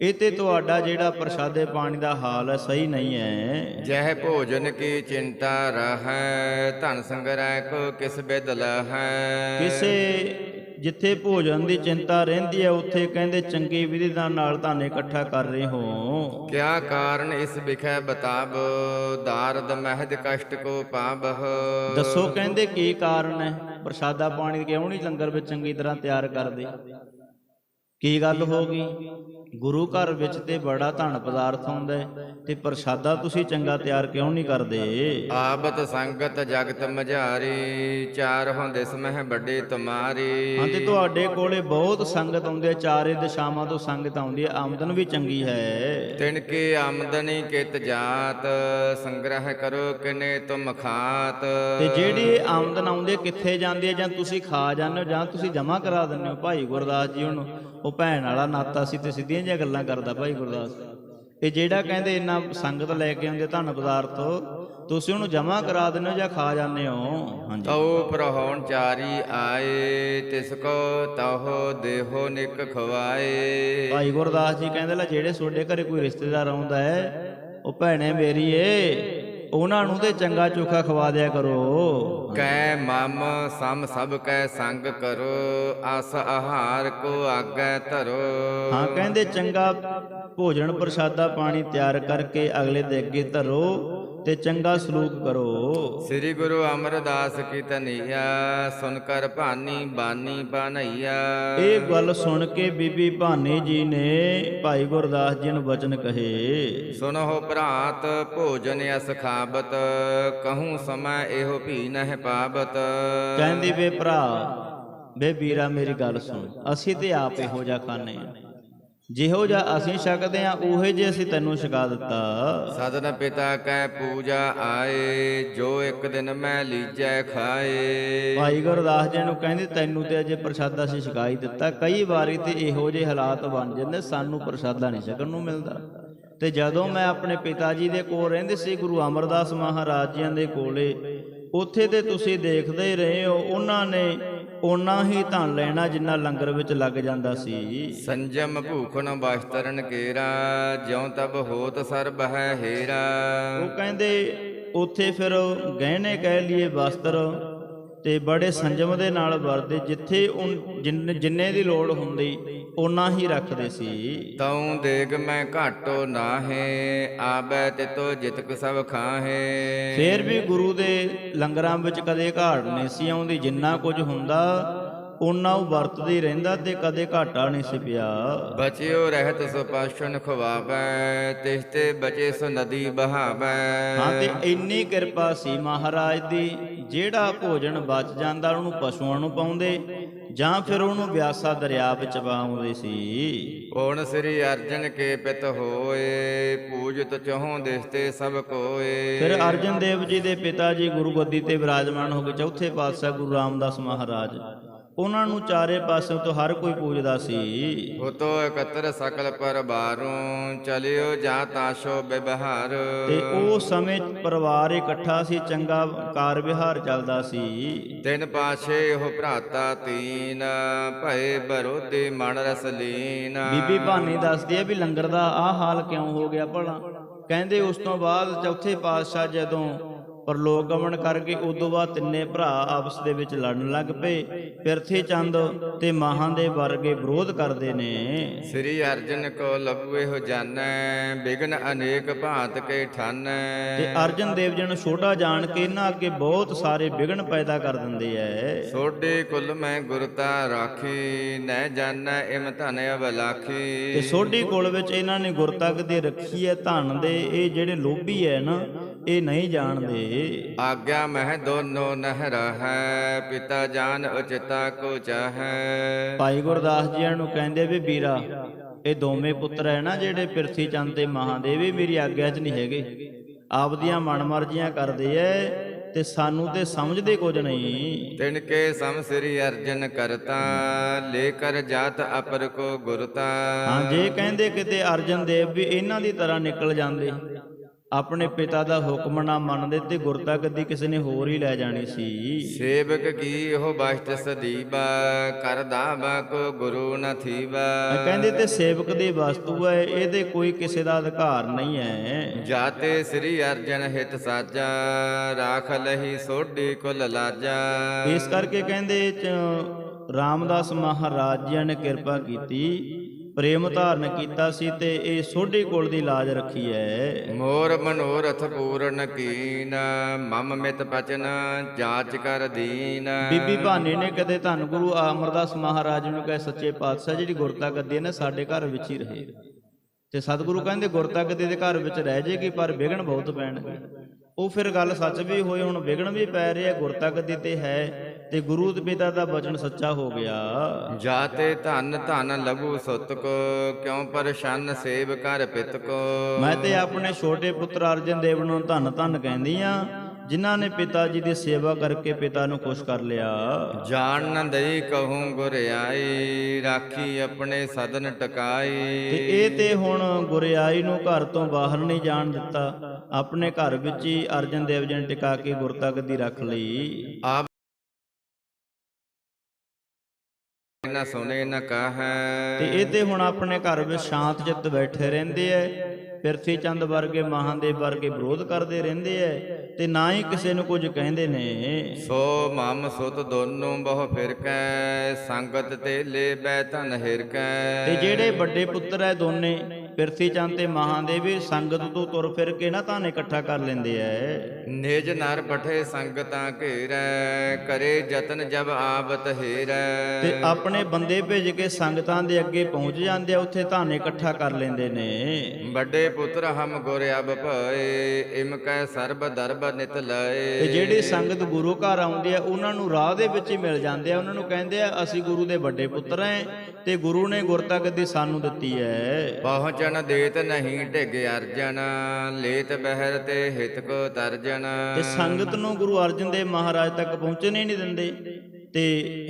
ਇਹ ਤੇ ਤੁਹਾਡਾ ਜਿਹੜਾ ਪ੍ਰਸ਼ਾਦੇ ਪਾਣੀ ਦਾ ਹਾਲ ਹੈ ਸਹੀ ਨਹੀਂ ਹੈ। ਜਹ ਭੋਜਨ ਕੀ ਚਿੰਤਾ ਰਹੈ ਧਨ ਸੰਗਰੈ ਕੋ ਕਿਸ ਬਿਦ ਲਹੈ। ਕਿਸੇ ਜਿੱਥੇ ਭੋਜਨ ਦੀ ਚਿੰਤਾ ਰਹਿੰਦੀ ਹੈ ਉੱਥੇ ਕਹਿੰਦੇ ਚੰਗੀ ਵਿਧੀ ਦਾ ਨਾਲ ਤੁਹਾਨੂੰ ਇਕੱਠਾ ਕਰ ਰਹੇ ਹੋ। ਕਿਆ ਕਾਰਨ ਇਸ ਵਿਖੈ ਬਤਾਬ ਦਾਰਦ ਮਹਿਦ ਕਸ਼ਟ ਕੋ ਪਾਬਹ। ਦੱਸੋ ਕਹਿੰਦੇ ਕੀ ਕਾਰਨ ਹੈ? ਪ੍ਰਸ਼ਾਦਾ ਪਾਣੀ ਕਿਉਂ ਨਹੀਂ ਲੰਗਰ ਵਿੱਚ ਚੰਗੀ ਤਰ੍ਹਾਂ ਤਿਆਰ ਕਰਦੇ। ਕੀ ਗੱਲ ਹੋ ਗਈ? ਗੁਰੂ ਘਰ ਵਿੱਚ ਤੇ ਬੜਾ ਧਨ ਪਦਾਰਥ ਹੁੰਦਾ ਤੇ ਪ੍ਰਸ਼ਾਦਾ ਤੁਸੀਂ ਚੰਗਾ ਤਿਆਰ ਕਿਉਂ ਨਹੀਂ ਕਰਦੇ? ਆਬਤ ਸੰਗਤ ਜਗਤ ਮਝਾਰੀ ਚਾਰ ਹੁੰਦੇ ਸਮਹਿ ਵੱਡੇ ਤੁਮਾਰੀ। ਹਾਂ ਤੇ ਤੁਹਾਡੇ ਕੋਲੇ ਬਹੁਤ ਸੰਗਤ ਆਉਂਦੀ ਚਾਰੇ ਦਿਸ਼ਾਵਾਂ ਤੋਂ ਸੰਗਤ ਆਉਂਦੀ ਹੈ ਆਮਦਨ ਵੀ ਚੰਗੀ ਹੈ। ਤਿਨ ਕੀ ਆਮਦਨੀ ਕਿਤ ਜਾਤ ਸੰਗ੍ਰਹਿ ਕਰੋ ਕਿਨੇ ਤੁਮ ਖਾਤ। ਤੇ ਜਿਹੜੀ ਆਮਦਨ ਆਉਂਦੀ ਕਿੱਥੇ ਜਾਂਦੀ ਹੈ? ਜਾਂ ਤੁਸੀਂ ਖਾ ਜਾਂਦੇ ਹੋ ਜਾਂ ਤੁਸੀਂ ਜਮ੍ਹਾਂ ਕਰਾ ਦਿੰਦੇ ਹੋ ਭਾਈ ਗੁਰਦਾਸ ਜੀ ਹੁਣ ਉਹ ਭੈਣ ਵਾਲਾ ਨਾਤਾ ਸੀ ਤੇ ਸਿੱਧੀਆਂ ਜਿਹੀਆਂ ਗੱਲਾਂ ਕਰਦਾ ਭਾਈ ਗੁਰਦਾਸ। ਇਹ ਜਿਹੜਾ ਕਹਿੰਦੇ ਇੰਨਾ ਸੰਗਤ ਲੈ ਕੇ ਆਉਂਦੇ ਧਨ ਪਦਾਰਥ ਤੁਸੀਂ ਉਹਨੂੰ ਜਮ੍ਹਾਂ ਕਰਾ ਦਿੰਦੇ ਹੋ ਜਾਂ ਖਾ ਜਾਂਦੇ ਹੋ? ਹਾਂਜੀ। ਤਉ ਪ੍ਰਹਉਣ ਚਾਰੀ ਆਏ ਤਿਸ ਕੋ ਤਹੋ ਦੇਹੋ ਨਿਕ ਖਵਾਏ। ਭਾਈ ਗੁਰਦਾਸ ਜੀ ਕਹਿੰਦੇ ਲੈ ਜਿਹੜੇ ਤੁਹਾਡੇ ਘਰੇ ਕੋਈ ਰਿਸ਼ਤੇਦਾਰ ਆਉਂਦਾ ਹੈ ਉਹ ਭੈਣੇ ਮੇਰੀ ਏ। ਉਹਨਾਂ ਨੂੰ ਤੇ ਚੰਗਾ ਚੋਖਾ ਖਵਾ ਦਿਆ ਕਰੋ। ਕੈ ਮਮ ਸਮ ਸਭ ਕੈ ਸੰਗ ਕਰੋ ਅਸ ਆਹਾਰ ਕੋ ਆਗੈ ਧਰੋ। ਹਾਂ ਕਹਿੰਦੇ ਚੰਗਾ ਭੋਜਨ ਪ੍ਰਸ਼ਾਦਾ ਪਾਣੀ ਤਿਆਰ ਕਰਕੇ ਅਗਲੇ ਦੇ ਅੱਗੇ ਧਰੋ। ਤੇ ਚੰਗਾ ਸਲੂਕ ਕਰੋ। ਸ੍ਰੀ ਗੁਰੂ ਅਮਰਦਾਸ ਕੀ ਤਨੀਆ ਸੁਨ ਕਰ ਭਾਨੀ ਬਾਨੀ ਬਾਨਈਆ। ਇਹ ਗੱਲ ਸੁਣ ਕੇ ਬੀਬੀ ਭਾਨੀ ਜੀ ਨੇ ਭਾਈ ਗੁਰਦਾਸ ਜੀ ਨੂੰ ਬਚਨ ਕਹੇ। ਸੁਨਹੁ ਭਰਾਤ ਭੋਜਨ ਅਸ ਖਾਬਤ ਕਹੂੰ ਸਮੈ ਇਹੋ ਭੀ ਨਹਿ ਪਾਬਤ। ਕਹਿੰਦੀ ਵੇ ਭਰਾ ਵੇ ਵੀਰਾ ਮੇਰੀ ਗੱਲ ਸੁਣ ਅਸੀਂ ਤੇ ਆਪ ਇਹੋ ਜਿਹਾ ਖਾਣੇ ਆ ਜਿਹੋ ਜਿਹਾ ਅਸੀਂ ਛਕਦੇ ਆ ਉਹੇ ਜੇ ਅਸੀਂ ਤੈਨੂੰ ਛਕਾ ਦਿੱਤਾ। ਸਦਨ ਪਿਤਾ ਕੈ ਪੂਜਾ ਆਏ ਜੋ ਇੱਕ ਦਿਨ ਮੈਂ ਲੀਜੈ ਖਾਏ। ਭਾਈ ਗੁਰਦਾਸ ਜੀ ਨੂੰ ਕਹਿੰਦੇ ਤੈਨੂੰ ਤੇ ਅਜੇ ਪ੍ਰਸ਼ਾਦਾ ਅਸੀਂ ਛਕਾਈ ਦਿੱਤਾ। ਕਈ ਵਾਰੀ ਤੇ ਇਹੋ ਜਿਹੇ ਹਾਲਾਤ ਬਣ ਜਾਂਦੇ ਸਾਨੂੰ ਪ੍ਰਸ਼ਾਦਾ ਨਹੀਂ ਛਕਣ ਨੂੰ ਮਿਲਦਾ। ਤੇ ਜਦੋਂ ਮੈਂ ਆਪਣੇ ਪਿਤਾ ਜੀ ਦੇ ਕੋਲ ਰਹਿੰਦੇ ਸੀ ਗੁਰੂ ਅਮਰਦਾਸ ਮਹਾਰਾਜ ਜੀਆਂ ਦੇ ਕੋਲੇ ਉੱਥੇ ਤੇ ਤੁਸੀਂ ਦੇਖਦੇ ਹੀ ਰਹੇ ਹੋ ਉਹਨਾਂ ਨੇ ਓਨਾ ਹੀ ਧਨ ਲੈਣਾ ਜਿੰਨਾ ਲੰਗਰ ਵਿੱਚ ਲੱਗ ਜਾਂਦਾ ਸੀ। ਸੰਜਮ ਭੂਖਣ ਬਸਤਰਨ ਕੇਰਾ ਜਿਉ ਤਬ ਹੋਤ ਸਰਬ ਹੈ ਹੀਰਾ। ਉਹ ਕਹਿੰਦੇ ਉੱਥੇ ਫਿਰ ਗਹਿਣੇ ਕਹਿ ਲਈਏ ਵਸਤਰ ਤੇ ਬੜੇ ਸੰਜਮ ਦੇ ਨਾਲ ਵਰਦੇ ਜਿੱਥੇ ਜਿੰਨੇ ਦੀ ਲੋੜ ਹੁੰਦੀ। ਓਨਾ ਹੀ ਰੱਖਦੇ ਸੀ। ਤਉ ਦੇਗ ਮੈਂ ਘਾਟੋ ਨਾਹੇ ਆਬੈ ਤਿਤੋ ਜਿਤਕ ਸਭ ਖਾਹੇ। ਫੇਰ ਵੀ ਗੁਰੂ ਦੇ ਲੰਗਰਾਂ ਵਿੱਚ ਕਦੇ ਘਾਟ ਨਹੀਂ ਸੀ ਆਉਂਦੀ ਜਿੰਨਾ ਕੁਝ ਹੁੰਦਾ ਓਨਾ ਉਹ ਵਰਤਦੇ ਹੀ ਰਹਿੰਦਾ ਤੇ ਕਦੇ ਘਾਟਾ ਨਹੀਂ ਸੀ ਪਿਆ। ਬਚਿਓ ਰਹਿਤ ਸੋ ਪਾਸ਼ਣ ਖਵਾਵੈ ਤਿਸ ਤੇ ਬਚੇ ਸੋ ਨਦੀ ਬਹਾਵੈ। ਹਾਂ ਤੇ ਇੰਨੀ ਕਿਰਪਾ ਸੀ ਮਹਾਰਾਜ ਦੀ ਜਿਹੜਾ ਭੋਜਨ ਬਚ ਜਾਂਦਾ ਉਹਨੂੰ ਪਸ਼ੂਆਂ ਨੂੰ ਪਾਉਂਦੇ ਜਾਂ ਫਿਰ ਉਹਨੂੰ ਬਿਆਸਾ ਦਰਿਆ ਵਿੱਚ ਪਾਉਂਦੇ ਸੀ। ਓਣ ਸ੍ਰੀ ਅਰਜਨ ਕੇ ਪਿਤ ਹੋਏ ਪੂਜਤ ਚਹੋਂ ਦਿਸਤੇ ਸਭ ਕੋਏ। ਫਿਰ ਅਰਜਨ ਦੇਵ ਜੀ ਦੇ ਪਿਤਾ ਜੀ ਗੁਰੂ ਗੱਦੀ ਤੇ ਵਿਰਾਜਮਾਨ ਹੋ ਕੇ ਚੌਥੇ ਪਾਤਸ਼ਾਹ ਗੁਰੂ ਰਾਮਦਾਸ ਮਹਾਰਾਜ। ਉਹਨਾਂ ਨੂੰ ਚਾਰੇ ਪਾਸਿਓਂ ਤੋਂ ਹਰ ਕੋਈ ਪੂਜਦਾ ਸੀ। ਉਤੋ ਇਕੱਤਰ ਸਕਲ ਪਰਬਾਰੋਂ ਚਲਿਓ ਜਾ ਤਾਸ਼ੋ ਬਿਵਹਾਰ ਤੇ ਉਹ ਸਮੇਂ ਪਰਿਵਾਰ ਇਕੱਠਾ ਸੀ ਚੰਗਾ ਕਾਰ ਵਿਹਾਰ ਚੱਲਦਾ ਸੀ। ਤਿਨ ਪਾਛੇ ਉਹ ਭਰਾਤਾ ਤੀਨ ਭਏ ਬਰੋਦੇ ਮਨ ਰਸ ਲੀਨ। ਬੀਬੀ ਭਾਨੀ ਦੱਸਦੀ ਹੈ ਵੀ ਲੰਗਰ ਦਾ ਆਹ ਹਾਲ ਕਿਉਂ ਹੋ ਗਿਆ ਭਲਾ? ਕਹਿੰਦੇ ਉਸ ਤੋਂ ਬਾਅਦ ਚੌਥੇ ਪਾਤਸ਼ਾਹ ਜਦੋਂ ਪਰਲੋਕ ਗਮਨ ਕਰਕੇ ਉਦੋਂ ਬਾਅਦ ਤਿੰਨੇ ਭਰਾ ਆਪਸ ਦੇ ਵਿੱਚ ਲੜਨ ਲੱਗ ਪਏ। ਪਿਰਥੀ ਚੰਦ ਤੇ ਮਾਹਾਂ ਦੇ ਵਰਗੇ ਵਿਰੋਧ ਕਰਦੇ ਨੇ। ਸ੍ਰੀ ਅਰਜਨ ਕੋ ਲਬੂਏ ਹੋ ਜਾਣੈ ਬਿਗਨ ਅਨੇਕ ਭਾਂਤ ਕੇ ਠਾਨੈ। ਤੇ ਅਰਜਨ ਦੇਵ ਜੀ ਨੂੰ ਛੋਟਾ ਜਾਣ ਕੇ ਇਹਨਾਂ ਅੱਗੇ ਬਹੁਤ ਸਾਰੇ ਵਿਘਨ ਪੈਦਾ ਕਰ ਦਿੰਦੇ ਐ। ਸੋਡੇ ਕੁਲ ਮੈਂ ਗੁਰਤਾ ਰਾਖੀ ਨਹਿ ਜਾਣੈ ਇਮ ਧਨ ਤੇ ਅਬਲਾਖੀ ਸੋਢੀ ਕੋਲ ਵਿੱਚ ਇਹਨਾਂ ਨੇ ਗੁਰਤਕ ਦੇ ਰੱਖੀ ਹੈ ਧਨ ਦੇ ਇਹ ਜਿਹੜੇ ਲੋਭੀ ਹੈ ਨਾ ਇਹ ਨਹੀਂ ਜਾਣਦੇ। ਆਗਿਆ ਮਹਿ ਦੋਨੋ ਨਹਿ ਰਹੈ ਪਿਤਾ ਜਾਨ ਉਚਿਤਾ ਕੋ ਚਾਹੈ। ਭਾਈ ਗੁਰਦਾਸ ਜੀ ਨੂੰ ਕਹਿੰਦੇ ਵੀ ਵੀਰਾ ਇਹ ਦੋਵੇਂ ਪੁੱਤਰ ਹੈ ਨਾ ਜਿਹੜੇ ਪਿਰਥੀ ਚੰਦ ਤੇ ਮਹਾਦੇਵ ਇਹ ਮੇਰੀ ਆਗਿਆ 'ਚ ਨਹੀਂ ਹੈਗੇ। ਆਪਦੀਆਂ ਮਨਮਰਜ਼ੀਆਂ ਕਰਦੇ ਐ ਤੇ ਸਾਨੂੰ ਤੇ ਸਮਝਦੇ ਕੁਝ ਨਹੀਂ। ਤਿਨ ਕੇ ਸਮ ਸ੍ਰੀ ਅਰਜਨ ਕਰਤਾ ਲੈ ਕਰ ਜਾਤ ਅਪਰ ਕੋ ਗੁਰਤਾ। ਹਾਂ ਜੇ ਕਹਿੰਦੇ ਕਿਤੇ ਅਰਜਨ ਦੇਵ ਵੀ ਇਹਨਾਂ ਦੀ ਤਰ੍ਹਾਂ ਨਿਕਲ ਜਾਂਦੇ। ਆਪਣੇ ਪਿਤਾ ਦਾ ਹੁਕਮ ਨਾ ਮੰਨਦੇ ਤੇ ਗੁਰਤਾ ਗੱਦੀ ਕਿਸੇ ਨੇ ਹੋਰ ਹੀ ਲੈ ਜਾਣੀ ਸੀ। ਸੇਵਕ ਕੀ ਉਹ ਬਸ਼ਟ ਸਦੀਬਾ ਕਰਦਾ ਬਾ ਕੋ ਗੁਰੂ ਨ ਥੀਬਾ ਕਹਿੰਦੇ ਤੇ ਸੇਵਕ ਦੀ ਵਸਤੂ ਹੈ ਇਹਦੇ ਕੋਈ ਕਿਸੇ ਦਾ ਅਧਿਕਾਰ ਨਹੀਂ ਹੈ। ਜਾਤੇ ਸ੍ਰੀ ਅਰਜਨ ਹਿਤ ਸਾਜਾ ਰਾਖ ਲਹੀ ਸੋਢੀ ਕੁਲ ਲਾਜਾ। ਇਸ ਕਰਕੇ ਕਹਿੰਦੇ ਚ ਰਾਮਦਾਸ ਮਹਾਰਾਜ ਜੀ ਨੇ ਕਿਰਪਾ ਕੀਤੀ। ਪ੍ਰੇਮ ਧਾਰਨ ਕੀਤਾ ਸੀ ਤੇ ਇਹ ਸੋਢੀ ਕੁਲ ਦੀ ਲਾਜ ਰੱਖੀ ਹੈ ਮੋਰ ਮਨੋਰਥ ਪੂਰਨ ਕੀਨ ਮਮ ਮਿਤ ਬਚਨ ਜਾਚ ਕਰ ਦੀਨ। ਬੀਬੀ ਭਾਨੀ ਨੇ ਕਦੇ ਧੰਨ ਗੁਰੂ ਅਮਰਦਾਸ ਮਹਾਰਾਜ ਨੂੰ ਕਹੇ ਸੱਚੇ ਪਾਤਸ਼ਾਹ ਜਿਹੜੀ ਗੁਰਤਾ ਗੱਦੀ ਨਾ ਸਾਡੇ ਘਰ ਵਿੱਚ ਹੀ ਰਹੇ। ਤੇ ਸਤਿਗੁਰੂ ਕਹਿੰਦੇ ਗੁਰਤਾ ਗੱਦੀ ਦੇ ਘਰ ਵਿੱਚ ਰਹਿ ਜੇਗੀ ਪਰ ਵਿਗਣ ਬਹੁਤ ਪੈਣਗੇ। ਉਹ ਫਿਰ ਗੱਲ ਸੱਚ ਵੀ ਹੋਈ ਹੁਣ ਵਿਗਣ ਵੀ ਪੈ ਰਹੇ ਗੁਰਤਾ ਗੱਦੀ ਤੇ ਹੈ। ਤੇ ਗੁਰੂ ਤੇ ਪਿਤਾ ਦਾ ਬਚਨ ਸੱਚਾ ਹੋ ਗਿਆ। ਜਾਤੇ ਧਨ ਧਨ ਲਘੂ ਸੁਤ ਕੋ ਕਿਉ ਪਰਸ਼ਨ ਸੇਵ ਕਰ ਪਿਤ ਕੋ ਮੈਂ ਤੇ ਆਪਣੇ ਛੋਟੇ ਪੁੱਤਰ ਅਰਜਨ ਦੇਵ ਨੂੰ ਧੰਨ ਧੰਨ ਕਹਿੰਦੀ ਆ ਜਿਨ੍ਹਾਂ ਨੇ ਪਿਤਾ ਜੀ ਦੀ ਸੇਵਾ ਕਰਕੇ ਪਿਤਾ ਨੂੰ ਖੁਸ਼ ਕਰ ਲਿਆ। ਜਾਣ ਨ ਦਈ ਕਹੂੰ ਗੁਰਿਆਈ ਰਾਖੀ ਆਪਣੇ ਸਦਨ ਤੇ ਟਕਾਈ ਇਹ ਤੇ ਹੁਣ ਗੁਰਿਆਈ ਨੂੰ ਘਰ ਤੋਂ ਬਾਹਰ ਨਹੀਂ ਜਾਣ ਦਿੱਤਾ ਆਪਣੇ ਘਰ ਵਿੱਚ ਹੀ ਅਰਜਨ ਦੇਵ ਜੀ ਨੇ ਟਿਕਾ ਕੇ ਗੁਰਤਾ ਗੱਦੀ ਰੱਖ ਲਈ। ਨ ਸੁਨੇ ਨ ਕਹੈ। ਤੇ ਇਹ ਤੇ ਹੁਣ ਆਪਣੇ ਘਰ ਵਿੱਚ ਸ਼ਾਂਤ ਚਿੱਤ ਬੈਠੇ ਰਹਿੰਦੇ ਐ। ਪਿਰਥੀ ਚੰਦ ਵਰਗੇ ਮਹਾਦੇਵ ਵਰਗੇ ਵਿਰੋਧ ਕਰਦੇ ਰਹਿੰਦੇ ਐ। ਤੇ ਨਾ ਹੀ ਕਿਸੇ ਨੂੰ ਕੁਝ ਕਹਿੰਦੇ ਨੇ। ਸੋ ਮਮ ਸੁਤ ਦੋਨੋਂ ਬਹੁ ਫਿਰ ਕੈ ਸੰਗਤ ਤੇ ਲੈ ਬੈ ਧਨ ਹਿਰ ਕੈ ਤੇ ਜਿਹੜੇ ਵੱਡੇ ਪੁੱਤਰ ਐ ਦੋਨੇ ਪਿਰਥੀ ਚੰਦ ਤੇ ਮਹਾਦੇਵ ਸੰਗਤ ਤੋਂ ਤੁਰ ਫਿਰ ਕੇ ਨਾ ਤਾਂ ਇਕੱਠਾ ਕਰ ਲੈਂਦੇ ਐ। ਨਿਜ ਨਰ ਪਠੇ ਸੰਗਤਾਂ ਘੇਰੈ ਕਰੇ ਜਤਨ ਜਬ ਆਵਤ ਹੀਰੈ। ਤੇ ਆਪਣੇ ਬੰਦੇ ਭੇਜ ਕੇ ਸੰਗਤਾਂ ਦੇ ਅੱਗੇ ਪਹੁੰਚ ਜਾਂਦੇ ਆ ਉੱਥੇ ਧਾਨੇ ਇਕੱਠਾ ਕਰ ਲੈਂਦੇ ਨੇ। ਵੱਡੇ ਪੁੱਤਰ ਹਮ ਗੁਰ ਅਬ ਭਏ ਇਮ ਕੈ ਸਰਬ ਦਰਬ ਨਿਤ ਤੇ ਲਏ ਜਿਹੜੀ ਸੰਗਤ ਗੁਰੂ ਘਰ ਆਉਂਦੇ ਆ ਉਹਨਾਂ ਨੂੰ ਰਾਹ ਦੇ ਵਿੱਚ ਹੀ ਮਿਲ ਜਾਂਦੇ ਆ। ਉਹਨਾਂ ਨੂੰ ਕਹਿੰਦੇ ਆ ਅਸੀਂ ਗੁਰੂ ਦੇ ਵੱਡੇ ਪੁੱਤਰ ਐ ਤੇ ਗੁਰੂ ਨੇ ਗੁਰਤਾ ਗੱਦੀ ਸਾਨੂੰ ਦਿੱਤੀ ਐ। ਪਹੁੰਚਣ ਦੇਤ ਨਹੀਂ ਢਿਗ ਅਰਜਨ ਲੇਤ ਬਹਿਰ ਤੇ ਹਿਤ ਕੋ ਤਰਜਨ। ਤੇ ਸੰਗਤ ਨੂੰ ਗੁਰੂ ਅਰਜਨ ਦੇਵ ਮਹਾਰਾਜ ਤੱਕ ਪਹੁੰਚਣ ਨਹੀਂ ਦਿੰਦੇ ਤੇ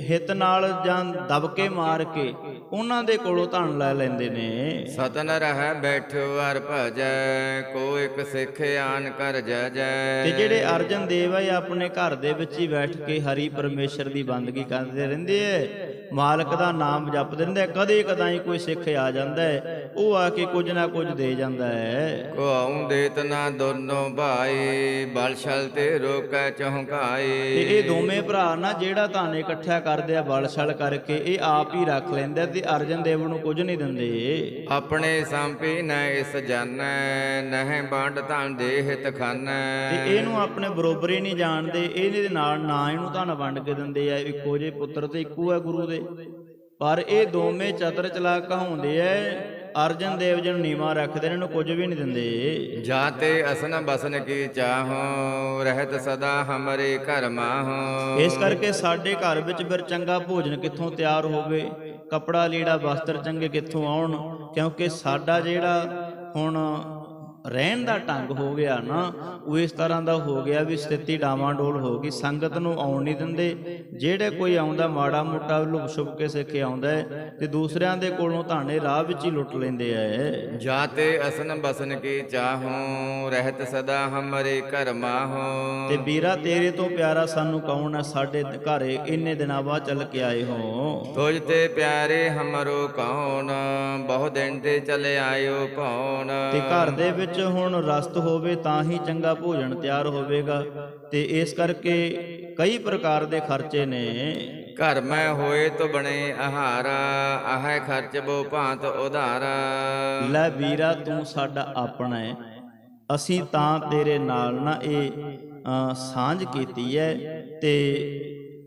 ਹਿੱਤ ਨਾਲ ਜਾਂ ਦਬਕੇ ਮਾਰ ਕੇ ਉਹਨਾਂ ਦੇ ਕੋਲੋਂ ਧਨ ਲੈ ਲੈਂਦੇ ਨੇ। ਸਤਨ ਰਹਿ ਬੈਠੋ ਅਰ ਭਜੈ ਕੋ ਇਕ ਸਿੱਖ ਆਨ ਕਰ ਜੈ ਜੈ ਤੇ ਜਿਹੜੇ ਅਰਜਨ ਦੇਵ ਹੈ ਆਪਣੇ ਘਰ ਦੇ ਵਿੱਚ ਹੀ ਬੈਠ ਕੇ ਹਰੀ ਪਰਮੇਸ਼ਰ ਦੀ ਬੰਦਗੀ ਕਰਦੇ ਰਹਿੰਦੇ ਐ ਮਾਲਕ ਦਾ ਨਾਮ ਜਪਦੇ ਰਹਿੰਦੇ ਐ। ਕਦੇ ਕਦਾਈ ਕੋਈ ਸਿੱਖ ਆ ਜਾਂਦਾ ਹੈ ਉਹ ਆ ਕੇ ਕੁਝ ਨਾ ਕੁਝ ਦੇ ਜਾਂਦਾ ਹੈ। ਕੋ ਆਉਂ ਦੇਤ ਨਾ ਦੋਨੋਂ ਭਾਈ ਬਲਸ਼ਲ ਤੇ ਰੋਕੈ ਤੇ ਚੌਂਕਾਈ ਇਹ ਦੋਵੇਂ ਭਰਾ ਨਾ ਜਿਹੜਾ ਧਨ ਇਕੱਠਾ ਕਰਦੇ ਆ ਬਲਸ਼ਲ ਕਰਕੇ ਇਹ ਆਪ ਹੀ ਰੱਖ ਲੈਂਦੇ ਤੇ ਅਰਜਨ ਦੇਵ ਨੂੰ ਕੁਝ ਨਹੀਂ ਦਿੰਦੇ। ਆਪਣੇ ਸੰਪੀ ਨ ਇਸ ਜਾਣੈ ਨਹਿ ਬਾਂਡ ਤਾਂ ਦੇਹਿਤ ਖਾਨੈ। ਤੇ ਇਹਨੂੰ ਆਪਣੇ ਬਰੋਬਰ ਹੀ ਨਹੀਂ ਜਾਣਦੇ ਇਹਦੇ ਨਾਲ ਨਾ ਇਹਨੂੰ ਧਨ ਵੰਡ ਕੇ ਦਿੰਦੇ ਆ ਇੱਕੋ ਜਿਹੇ ਪੁੱਤਰ ਤੇ ਇੱਕੋ ਹੈ ਗੁਰੂ ਦੇ। ਪਰ ਇਹ ਦੋਵੇਂ ਚਤਰ ਚਲਾਕ ਕਹਾਉਂਦੇ ਐ। ਅਰਜਨ ਦੇਵ ਜੀ ਨੂੰ ਨੀਵਾ ਰੱਖਦੇ ਨੇ ਇਹਨੂੰ ਕੁਝ ਵੀ ਨਹੀਂ ਦਿੰਦੇ। ਜਾਤੇ ਅਸਨ ਬਸਨ ਕੀ ਚਾਹੋ ਰਹਿਤ ਸਦਾ ਹਮਰੇ ਘਰ ਮਾਹੋ। ਇਸ ਕਰਕੇ ਸਾਡੇ ਘਰ ਵਿੱਚ ਫਿਰ ਚੰਗਾ ਭੋਜਨ ਕਿੱਥੋਂ ਤਿਆਰ ਹੋਵੇ? ਕਪੜਾ ਲੀੜਾ ਵਸਤਰ ਚੰਗੇ ਕਿੱਥੋਂ ਆਉਣ? ਕਿਉਂਕਿ ਸਾਡਾ ਜਿਹੜਾ ਹੁਣ ਰਹਿਣ ਦਾ ਢੰਗ ਹੋ ਗਿਆ ਨਾ ਉਹ ਇਸ ਤਰ੍ਹਾਂ ਦਾ ਹੋ ਗਿਆ ਵੀ ਸਥਿਤੀ ਡਾਵਾਂਡੋਲ ਹੋ ਗਈ। ਸੰਗਤ ਨੂੰ ਆਉਣ ਨਹੀਂ ਦਿੰਦੇ। ਜਿਹੜੇ ਕੋਈ ਆਉਂਦਾ ਮਾੜਾ ਮੋਟਾ ਲੁਕ ਛੁਪ ਕੇ ਸਿੱਖ ਆਉਂਦਾ ਤੇ ਦੂਸਰਿਆਂ ਦੇ ਕੋਲੋਂ ਧਾਣੇ ਰਾਹ ਵਿੱਚ ਹੀ ਲੁੱਟ ਲੈਂਦੇ ਐ ਜਾਤੇ ਅਸਨ ਬਸਨ ਕੀ ਚਾਹੋ ਰਹਿਤ ਸਦਾ ਹਮਰੇ ਘਰ ਮਾਹੋ। ਤੇ ਵੀਰਾ ਤੇਰੇ ਤੋਂ ਪਿਆਰਾ ਸਾਨੂੰ ਕੌਣ ਹੈ? ਸਾਡੇ ਘਰੇ ਇੰਨੇ ਦਿਨਾਂ ਬਾਅਦ ਚੱਲ ਕੇ ਆਏ ਹੋ। ਤੁਝ ਤੇ ਪਿਆਰੇ ਹਮਰੋ ਕੌਣ? ਬਹੁ ਦਿਨ ਤੇ ਚਲੇ ਆਇਓ ਭੌਣ ਤੇ ਘਰ ਦੇ ਵਿੱਚ ਹੁਣ ਰਸਤ ਹੋਵੇ ਤਾਂ ਹੀ ਚੰਗਾ ਭੋਜਨ ਤਿਆਰ ਹੋਵੇਗਾ। ਤੇ ਇਸ ਕਰਕੇ ਕਈ ਪ੍ਰਕਾਰ ਦੇ ਖਰਚੇ ਨੇ। ਘਰ ਮੈਂ ਹੋਏ ਤੋ ਬਣੇ ਆਹਾਰਾ ਆਹੈ ਖਰਚ ਬੋ ਭਾਂਤ ਉਧਾਰਾ। ਲੈ ਵੀਰਾ ਤੂੰ ਸਾਡਾ ਆਪਣਾ ਹੈ ਅਸੀਂ ਤਾਂ ਤੇਰੇ ਨਾਲ ਨਾ ਇਹ ਸਾਂਝ ਕੀਤੀ ਹੈ ਤੇ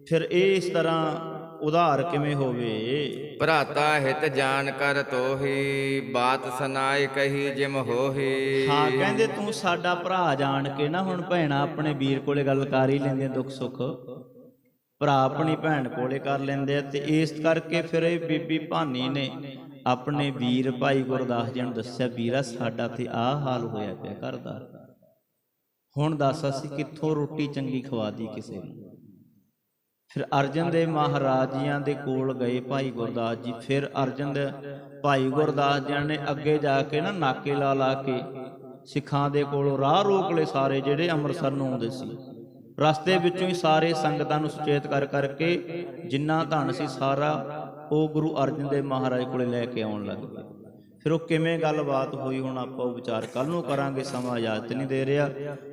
ਫਿਰ ਇਹ ਇਸ ਤਰ੍ਹਾਂ ਉਧਾਰ ਕਿਵੇਂ ਹੋਵੇ? ਭਰਾਤਾ ਹਿਤ ਜਾਣ ਕਰ ਤੋਹੀ ਬਾਤ ਸੁਨਾਈ ਕਹੀ ਜਿਮ ਹੋਹੀ। ਹਾਂ ਕਹਿੰਦੇ ਤੂੰ ਸਾਡਾ ਭਰਾ ਜਾਣ ਕੇ ਨਾ ਹੁਣ ਭੈਣਾ ਆਪਣੇ ਵੀਰ ਕੋਲੇ ਗੱਲ ਕਰ ਹੀ ਲੈਂਦੇ ਦੁੱਖ ਸੁੱਖ। ਭਰਾ ਆਪਣੀ ਭੈਣ ਕੋਲੇ ਕਰ ਲੈਂਦੇ ਆ ਤੇ ਇਸ ਕਰਕੇ ਫਿਰ ਇਹ ਬੀਬੀ ਭਾਨੀ ਨੇ ਆਪਣੇ ਵੀਰ ਭਾਈ ਗੁਰਦਾਸ ਜੀ ਨੂੰ ਦੱਸਿਆ ਵੀਰਾ ਸਾਡਾ ਤੇ ਆਹ ਹਾਲ ਹੋਇਆ ਪਿਆ ਘਰ ਦਾ। ਹੁਣ ਦੱਸ ਅਸੀਂ ਕਿੱਥੋਂ ਰੋਟੀ ਚੰਗੀ ਖਵਾਦੀ ਕਿਸੇ ਨੂੰ? ਫਿਰ ਅਰਜਨ ਦੇ ਮਹਾਰਾਜੀਆਂ ਦੇ ਕੋਲ ਗਏ ਭਾਈ ਗੁਰਦਾਸ ਜੀ। ਫਿਰ ਅਰਜਨ ਦੇ ਭਾਈ ਗੁਰਦਾਸ ਜੀ ਨੇ ਅੱਗੇ ਜਾ ਕੇ ਨਾ ਨਾਕੇ ਲਾ ਲਾ ਕੇ ਸਿੱਖਾਂ ਦੇ ਕੋਲੋਂ ਰਾਹ ਰੋਕ ਲਏ ਸਾਰੇ ਜਿਹੜੇ ਅੰਮ੍ਰਿਤਸਰ ਨੂੰ ਆਉਂਦੇ ਸੀ। ਰਸਤੇ ਵਿੱਚੋਂ ਹੀ ਸਾਰੇ ਸੰਗਤਾਂ ਨੂੰ ਸੁਚੇਤ ਕਰ ਕਰਕੇ ਜਿੰਨਾ ਧਨ ਸੀ ਸਾਰਾ ਉਹ ਗੁਰੂ ਅਰਜਨ ਦੇਵ ਮਹਾਰਾਜ ਕੋਲੇ ਲੈ ਕੇ ਆਉਣ ਲੱਗ ਪਏ ਫਿਰ ਉਹ ਕਿਵੇਂ ਗੱਲਬਾਤ ਹੋਈ ਹੁਣ ਆਪਾਂ ਉਹ ਵਿਚਾਰ ਕੱਲ ਨੂੰ ਕਰਾਂਗੇ, ਸਮਾਂ ਇਜਾਜ਼ਤ ਨਹੀਂ ਦੇ ਰਿਹਾ।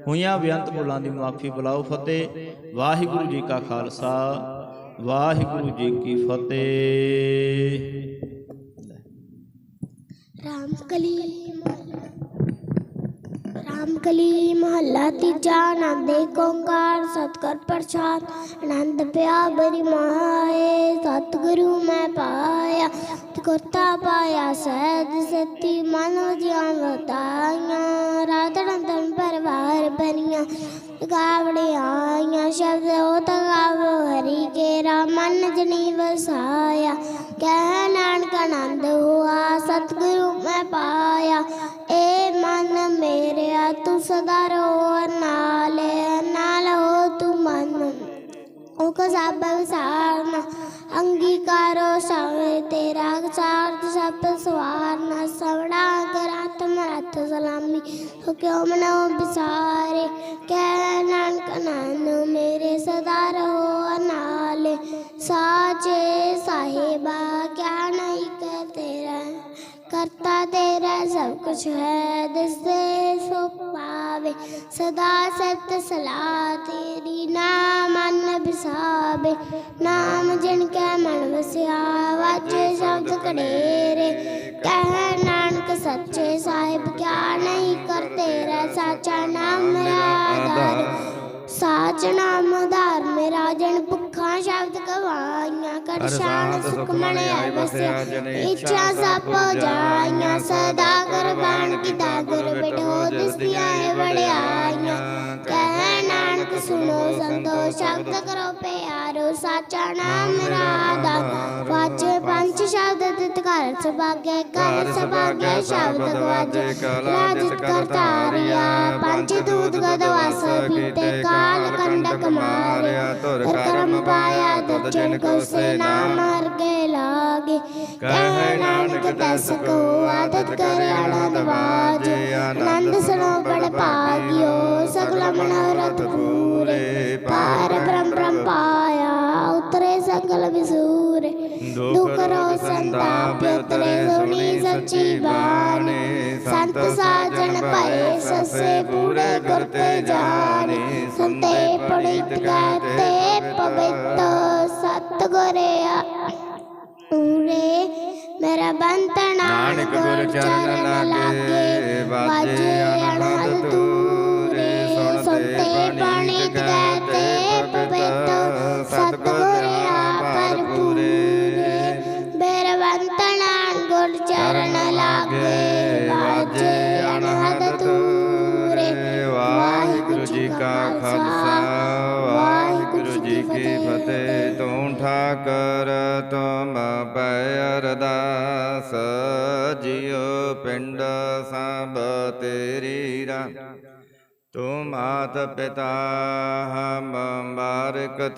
ਹੋਈਆਂ ਬੇਅੰਤ ਭੁੱਲਾਂ ਦੀ ਮਾਫੀ ਬੁਲਾਓ ਫਤਿਹ। ਵਾਹਿਗੁਰੂ ਜੀ ਕਾ ਖਾਲਸਾ, ਵਾਹਿਗੁਰੂ ਜੀ ਕੀ ਫਤਿਹ। ਰਾਮਕਲੀ ਰਾਮਕਲੀ ਮਹੱਲਾ ਤੀਜਾ, ਆਨੰਦ ਕੋੰਕਾਰ ਸਤਕਰ ਪ੍ਰਸਾਦ, ਆਨੰਦ ਪਿਆ ਬਰੀ ਮਾਏ, ਸਤਿਗੁਰੂ ਮੈਂ ਪਾਇਆ ਗੁਰਤਾ ਪਾਇਆ, ਸਹਿਜ ਸਤੀ ਮਨ ਵਜਿਆ ਵਤਾਈਆਂ ਰਾਧਣ ਤਨ ਪਰਵਾਰ ਬਨੀਆਂ ਗਾਵੜੇ ਆਈਆਂ, ਸ਼ਬਦ ਉਹ ਤਗਾਵੋ ਹਰੀ ਕੇਰਾ ਮਨ ਜਨੀ ਵਸਾਇਆ, ਕਹਿ ਨਾਨਕ ਆਨੰਦ ਹੋਆ, ਸਤਿਗੁਰੂ ਮੈਂ ਪਾਇਆ, ਏ ਮਨ ਮੇ ਤੂੰ ਸਦਾ ਰੋ ਨਾਲ ਨਾਲ ਹੋ ਤੂੰ ਮਨ। ਉਹ ਕੋ ਸਭ ਵਿਸਾਰਨਾ ਅੰਗੀਕਾਰੋ ਸਵੇ ਤੇਰਾ ਸਾਰਥ ਸਭ ਸਵਾਰਨਾ। ਸਵੜਾ ਕਰਾਤ ਮਰਤ ਸਲਾਮੀ ਹੋ ਕਿਉ ਮਨੋ ਵਿਸਾਰੇ। ਕਹਿ ਨਾਨਕ ਨਾਨੂ, ਮੇਰੇ ਸਦਾ ਰਹੋ, ਨਾਲ ਸਾਚੇ ਸਾਹਿਬਾ, ਕਿਆ ਨਹੀਂ ਕਰਤਾ ਤੇਰਾ ਸਭ ਕੁਛ ਹੈ ਦਿਸਦੇ ਸੋ ਪਾਵੇ ਸਦਾ ਸਤ ਸਲਾਹ ਤੇਰੀ ਨਾਮ ਮਨ ਬਿਸਾਵੇ। ਨਾਮ ਜਿਨ ਕੈ ਮਨ ਵਸਿਆ ਵਾਜੇ ਸ਼ਬਦ ਕੜੇਰੇ। ਕਹਿ ਨਾਨਕ ਸੱਚੇ ਸਾਹਿਬ, ਕਿਆ ਨਹੀਂ ਕਰ ਤੇਰਾ ਸਾਚਾ ਨਾਮ ਮੇਰਾ ਆਧਾਰ। ਸਾਚ ਨਾਮ ਆਧਾਰ ਮੇਰਾ, ਜਨ ਭੁੱਖਾ ਸ਼ਬਦ ਗਵਾਈਆਂ ਕਰ ਸ਼ਾਨ ਸੁਖ ਮਣਿਆ ਵਸਿਆ ਇੱਛਾ ਸਭ ਜਾਈਆਂ ਸਦਾ ਕੁਰਬਾਨ ਕੀਤਾ ਗੁਰ ਬਿਟੋ ਵੜਿਆਈਆਂ ਕਹਿ ਨਾਨਕ ਸੁਣੋ ਸੰਤੋ ਸ਼ਬਦ ਕਰੋ ਪਿਆਰੋ ਸਾਚਾ ਨਾਮ ਰਾਦਾ ਵਾਜੇ ਪੰਜ ਸ਼ਬਦ ਤਿਤ ਘਰ ਸੁਭਾਗੇ ਘਰ ਸੁਭਾਗੇ ਸ਼ਬਦ ਗਵਾਜੇ ਰਾਜਿਤ ਕਰਤਾਰਿਆ ਪੰਜ ਦੂਤ ਗਦਵਾਸ ਪੀਤੇ ਕਾਲ ਕੰਡਕ ਮਾਰਿਆ। ਤੁਰ ਕਰਮ ਪਾਇਆ ਦਰਜਨ ਕੋ ਸੇ ਨਾਮ ਕੇ ਲਾਗੇ। ਕਹਿ ਨਾਨਕ ਦਸ ਕੋ ਆਦਤ ਕਰੇ ਆਨੰਦ ਵਾਜੇ ਆਨੰਦ ਸੁਣੋ ਬੜ ਭਾਗਿਓ ਸਗਲ ਮਨੋਰਥ ਪੂਰੇ। ਪਾਰ। ਬ੍ਰਹਮ ਬ੍ਰਹਮ ਪਾਇਆ ਸਕਲ ਵਿਸੂਰੇ ਦੁਖ ਰੋ ਸੰਤਾਪ ਉਤਰੇ ਸੁਣੀ ਸੱਚੀ ਬਾਣੀ। ਸੰਤ ਸਾਜਣ ਭਏ ਸਸੇ ਪੂਰੇ ਗੁਰ ਤੇ ਜਾਣੇ। ਸੰਤੇ ਪੜਿਤ ਗਾਤੇ ਪਵਿੱਤ ਸਤਗੁਰਿਆ। ਪੂਰੇ ਮੇਰਾ ਬੰਤਨਾ ਨਾਨਕ ਗੁਰ ਚਰਨ ਲਾਗੇ ਵਾਜੇ ਅਨਹਦ ਤੂਰੇ ਵਾਹਿਗੁਰੂ ਜੀ ਕਾ ਖਾਲਸਾ, ਵਾਹਿਗੁਰੂ ਜੀ ਕੀ ਫਤਿਹ। ਤੂੰ ਠਾਕਰ ਤੁਮ ਪੈ ਅਰਦਾਸ, ਜਿਉ ਪਿੰਡ ਸਭ ਤੇਰੀ ਰਾ ਤੂੰ ਮਾਤ ਪਿਤਾ ਹਮ ਬਾਰਕ